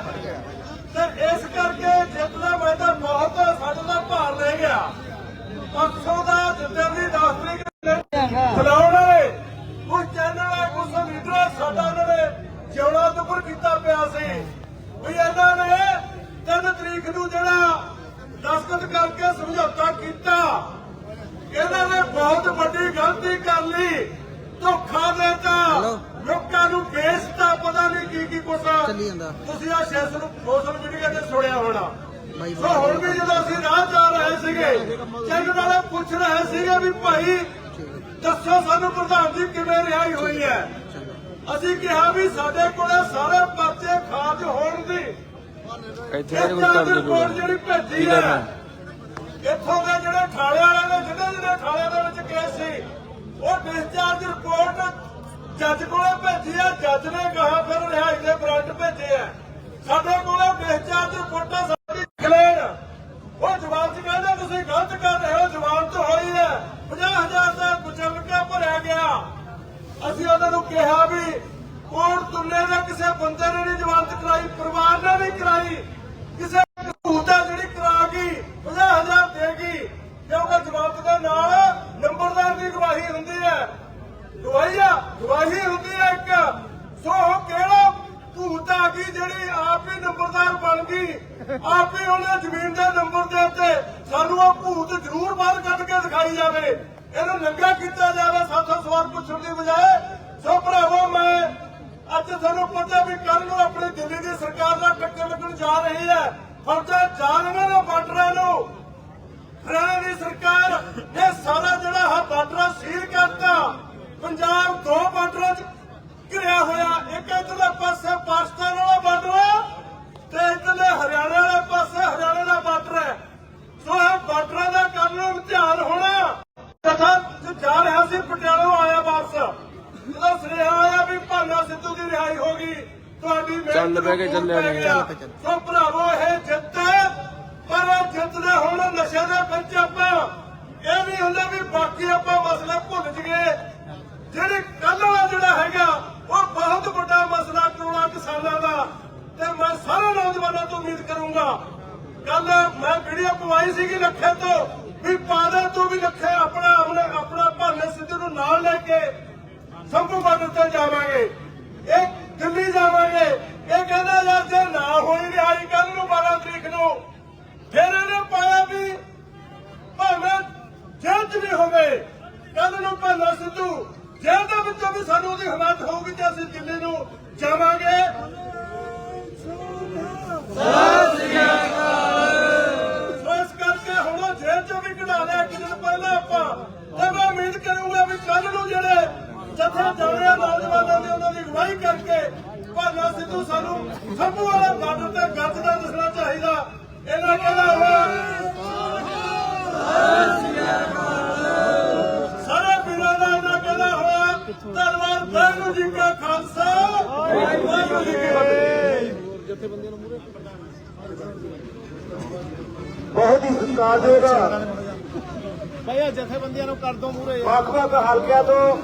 ਤੇ ਇਸ ਕਰਕੇ ਜਿੱਤ ਦਾ ਮੈਦਾਨ ਬਹੁਤ ਸਾਡੇ ਦਾ ਭਾਰ ਲੈ ਗਿਆ। ਪਰਸੋਂ ਦਾ ਜਿੱਤੇ ਦੀ 10 ਤਰੀਕ ਵਾਲੇ ਕੁਝ ਚੈਨਲ ਹੈ ਕੁਝ ਲੀਡਰ ਸਾਡਾ ਉਹਨਾਂ ਨੇ ਜਿਉਣਾ ਤੋਂ ਉੱਪਰ ਕੀਤਾ ਪਿਆ ਸੀ। ਵੀ ਇਹਨਾਂ ਨੇ 3 ਤਰੀਕ ਨੂੰ ਜਿਹੜਾ ਦਸਤਖਤ ਕਰਕੇ ਸਮਝੌਤਾ ਕੀਤਾ ਇਹਨਾਂ ਨੇ ਬਹੁਤ ਵੱਡੀ ਗਲਤੀ ਕਰ ਲਈ। ਧੋਖਾ ਦੇਤਾ। ਲੋਕਾਂ ਨੂੰ ਵੇਚਤਾ ਪਤਾ ਨਹੀਂ ਕੀ ਕੀ ਕੁਛ। ਤੁਸੀਂ ਆ ਸ਼ੈਸ ਨੂੰ ਸੋਸ਼ਲ ਮੀਡੀਆ ਤੇ ਸੁਣਿਆ ਹੋਣਾ। ਸੋ ਹੁਣ ਵੀ ਜਦੋਂ ਅਸੀਂ ਰਾਹ ਜਾ ਰਹੇ ਸੀਗੇ ਚੈਨਲ ਵਾਲੇ ਪੁੱਛ ਰਹੇ ਸੀਗੇ ਵੀ ਭਾਈ ਦੱਸੋ ਸਾਨੂੰ ਪ੍ਰਧਾਨ ਜੀ ਕਿਵੇਂ ਰਿਹਾਈ ਹੋਈ ਹੈ? ਅਸੀਂ ਕਿਹਾ ਵੀ ਸਾਡੇ ਕੋਲੇ ਸਾਰੇ ਪਰਚੇ ਖਾਰਜ ਹੋਣ ਦੀ ਇੱਥੇ ਇਹ ਕੁਝ ਕਰ ਦੇ ਰਿਪੋਰਟ ਜਿਹੜੀ ਭੇਜੀ ਹੈ ਇੱਥੋਂ ਦੇ ਜਿਹੜੇ ਥਾਣੇ ਵਾਲੇ ਨੇ ਜਿਹੜੇ ਜਿਹੜੇ ਥਾਣੇ ਦੇ ਵਿੱਚ ਕੇਸ ਸੀ ਉਹ ਡਿਸਚਾਰਜ ਰਿਪੋਰਟ ਜੱਜ ਕੋਲੇ ਭੇਜੀ ਹੈ। ਜੱਜ ਨੇ ਕਹਾ ਫਿਰ ਰਿਹਾਈ ਦੇ ਵਾਰੰਟ ਭੇਜੇ ਆ ਸਾਡੇ ਕੋਲੇ ਡਿਸਚਾਰਜ ਰਿਪੋਰਟਾਂ ਸਾਡੀ ਕਲੇਨ ਉਹ ਜਵਾਬ ਚ ਕਹਿੰਦੇ ਤੁਸੀਂ ਗਲਤ ਕਰ ਰਹੇ ਹੋ ਜਵਾਬ ਤਾਂ ਹੋਈ ਹੈ। 50000 ਦਾ ਮੁਚਲਕਾ ਭਰਿਆ ਗਿਆ। ਅਸੀਂ ਉਹਨਾਂ ਨੂੰ ਕਿਹਾ ਵੀ ਕੋਣ ਤੁੱਲੇ ਦਾ ਕਿਸੇ ਬੰਦੇ ਨੇ ਨਹੀਂ ਜ਼ਮਾਨਤ ਕਰਾਈ, ਪਰਿਵਾਰ ਨੇ ਨਹੀਂ ਕਰਾਈ। ਕਿਸੇ ਭੂਤਾ ਜਿਹੜੀ ਕਰਾ ਗਈ 50000 ਦੇਗੀ ਕਿਉਂਕਿ ਜ਼ਮਾਨਤ ਦੇ ਨਾਲ ਨੰਬਰਦਾਰ ਦੀ ਗਵਾਹੀ ਹੁੰਦੀ ਹੈ। ਗਵਾਹੀ ਆ, ਗਵਾਹੀ ਹੁੰਦੀ ਹੈ ਇੱਕ। ਸੋ ਕਿਹੜਾ ਭੂਤ ਆ ਗਈ ਜਿਹੜੀ ਆਪ ਹੀ ਨੰਬਰਦਾਰ ਬਣ ਗਈ? ਆਪ ਹੀ ਉਹਨੇ ਜ਼ਮੀਨ ਦੇ ਨੰਬਰ ਦੇ ਉੱਤੇ ਸਾਨੂੰ ਉਹ ਭੂਤ ਜ਼ਰੂਰ ਬਾਹਰ ਕੱਢ ਕੇ ਦਿਖਾਈ ਜਾਵੇ। ਇਹਨੂੰ ਨੰਗਾ ਕੀਤਾ ਜਾਵੇ, ਸਾਥੋਂ ਸਵਾਲ ਪੁੱਛਣ ਦੀ ਬਜਾਏ, ਸੋ ਭਰਾਵੋ, ਮੈਂ ਅੱਜ ਤੁਹਾਨੂੰ ਪਤਾ ਵੀ ਕੱਲ ਨੂੰ ਆਪਣੀ ਦਿੱਲੀ ਦੀ ਸਰਕਾਰ ਨਾਲ ਟੱਕਰ ਲੱਗਣ ਜਾ ਰਹੀ ਹੈ। ਫੌਜਾਂ ਜਾਣਵੇਂ ਬਾਰਡਰਾਂ ਨੂੰ। ਹਰਿਆਣਾ ਦੀ ਸਰਕਾਰ ਇਹ ਸਾਰਾ ਜਿਹੜਾ ਹੈ ਬਾਰਡਰ ਸੀਲ ਕਰਤਾ। ਪੰਜਾਬ ਦੋ ਬਾਰਡਰਾਂ 'ਚ ਘਿਰਿਆ ਹੋਇਆ। ਇੱਕ ਇਧਰਲੇ ਪਾਸੇ ਪਾਕਿਸਤਾਨ ਵਾਲਾ ਬਾਰਡਰ ਹੈ ਤੇ ਇਧਰਲੇ ਹਰਿਆਣਾ ਵਾਲੇ ਪਾਸੇ ਹਰਿਆਣਾ ਦਾ ਬਾਰਡਰ ਹੈ ਸੋ ਇਹ ਬਾਰਡਰਾਂ ਦਾ ਕੱਲ ਨੂੰ ਇਮਤਿਹਾਨ ਹੋਣਾ ਤਥਾ ਜੋ ਜਾ ਰਿਹਾ ਸੀ ਪਟਿਆਲੋਂ ਆਇਆ ਵਾਪਸ ਜਦੋਂ ਸੁਨੇਹਾ ਆਇਆ ਵੀ ਭਾਨਾ ਸਿੱਧੂ ਦੀ ਰਿਹਾਈ ਹੋ ਗਈ ਤੁਹਾਡੀ ਮਿਹਨਤ ਚੱਲ ਬਹਿ ਕੇ ਨੂੰ ਚੱਲਿਆ ਪੈ ਨੀ। ਗਿਆ। ਸੋ ਭਰਾਵੋ ਇਹ ਜਿੱਤ ਹੈ ਪਰ ਇਹ ਜਿੱਤ ਦੇ ਹੁਣ ਨਸ਼ੇ ਦੇ ਵਿੱਚ ਆਪਾਂ ਇਹ ਨਹੀਂ ਹੁੰਦਾ ਵੀ ਬਾਕੀ ਆਪਾਂ ਮਸਲੇ ਭੁੱਲ ਜੀਏ ਜਿਹੜੇ ਕੱਲ ਵਾਲਾ ਜਿਹੜਾ ਹੈਗਾ ਉਹ ਬਹੁਤ ਵੱਡਾ ਮਸਲਾ ਕਰੋੜਾਂ ਕਿਸਾਨਾਂ ਦਾ ਤੇ ਮੈਂ ਸਾਰੇ ਨੌਜਵਾਨਾਂ ਤੋਂ ਉਮੀਦ ਕਰੂੰਗਾ ਕੱਲ ਮੈਂ ਵੀਡੀਓ ਪਵਾਈ ਸੀਗੀ ਲੱਖੇ ਤੋਂ ਵੀ ਪਾਦਾ ਤੂੰ ਵੀ ਲੱਖੇ ਆਪਣਾ ਆਪਣੇ ਆਪਣਾ ਭਾਨੇ ਸਿੱਧੂ ਨੂੰ ਨਾਲ ਲੈ ਕੇ ਸੰਭੂ ਬਾਰਡਰ ਤੇ ਜਾਵਾਂਗੇ ਇਹ ਦਿੱਲੀ ਜਾਵਾਂਗੇ ਇਹ ਕਹਿੰਦਾ ਯਾਰ ਜੇ ਨਾ ਹੋਈ ਰਿਹਾਈ ਕੱਲ ਨੂੰ 12 ਤਰੀਕ ਨੂੰ ਫਿਰ ਇਹਨੇ ਪਾਇਆ ਵੀ ਭਾਵੇਂ ਜੇਲ੍ਹ ਵੀ ਹੋਵੇ ਕੱਲ ਨੂੰ ਭਾਨਾ ਸਿੱਧੂ, ਜੇਲ੍ਹ ਦੇ ਵਿੱਚੋਂ ਵੀ ਸਾਨੂੰ ਉਹਦੀ ਹਮਾਇਤ ਹੋਊਗੀ ਤੇ ਅਸੀਂ ਦਿੱਲੀ ਨੂੰ ਜਾਵਾਂਗੇ। ਸੋ ਇਸ ਕਰਕੇ ਹੁਣ ਜੇਲ੍ਹ 'ਚੋਂ ਵੀ ਕਢਾ ਲਿਆ, ਇੱਕ ਦਿਨ ਪਹਿਲਾਂ ਆਪਾਂ। ਤੇ ਮੈਂ ਉਮੀਦ ਕਰੂੰਗਾ ਵੀ ਕੱਲ ਨੂੰ ਜਿਹੜੇ ਜਥੇ ਜਾਣੇ ਆ ਨੌਜਵਾਨਾਂ ਦੀ, ਉਹਨਾਂ ਦੀ ਅਗਵਾਈ ਕਰਕੇ ਭਾਨਾ ਸਿੱਧੂ ਸਾਨੂੰ ਸੰਭੂ ਵਾਲੇ ਬਾਰਡਰ ਤੇ ਗੱਜਦਾ ਦੱਸਣਾ ਚਾਹੀਦਾ। ਇਹਨਾਂ ਕਹਿੰਦਾ ਹੋਇਆ ਸਾਰੇ ਦਾ ਕਹਿੰਦਾ ਹੋਇਆ ਜੀ ਕਾ ਖਾਲਸਾ। ਵਾਹਿਗੁਰੂ ਜੀ ਕੀ ਫਤਿਹ। ਬਹੁਤ ਹੀ ਸਤਿਕਾਰਯੋਗ ਭਾਈ ਜਥੇਬੰਦੀਆਂ ਨੂੰ ਕਰ ਦੋ ਮੂਰੇ ਵੱਖ ਵੱਖ ਹਲਕਿਆਂ ਤੋਂ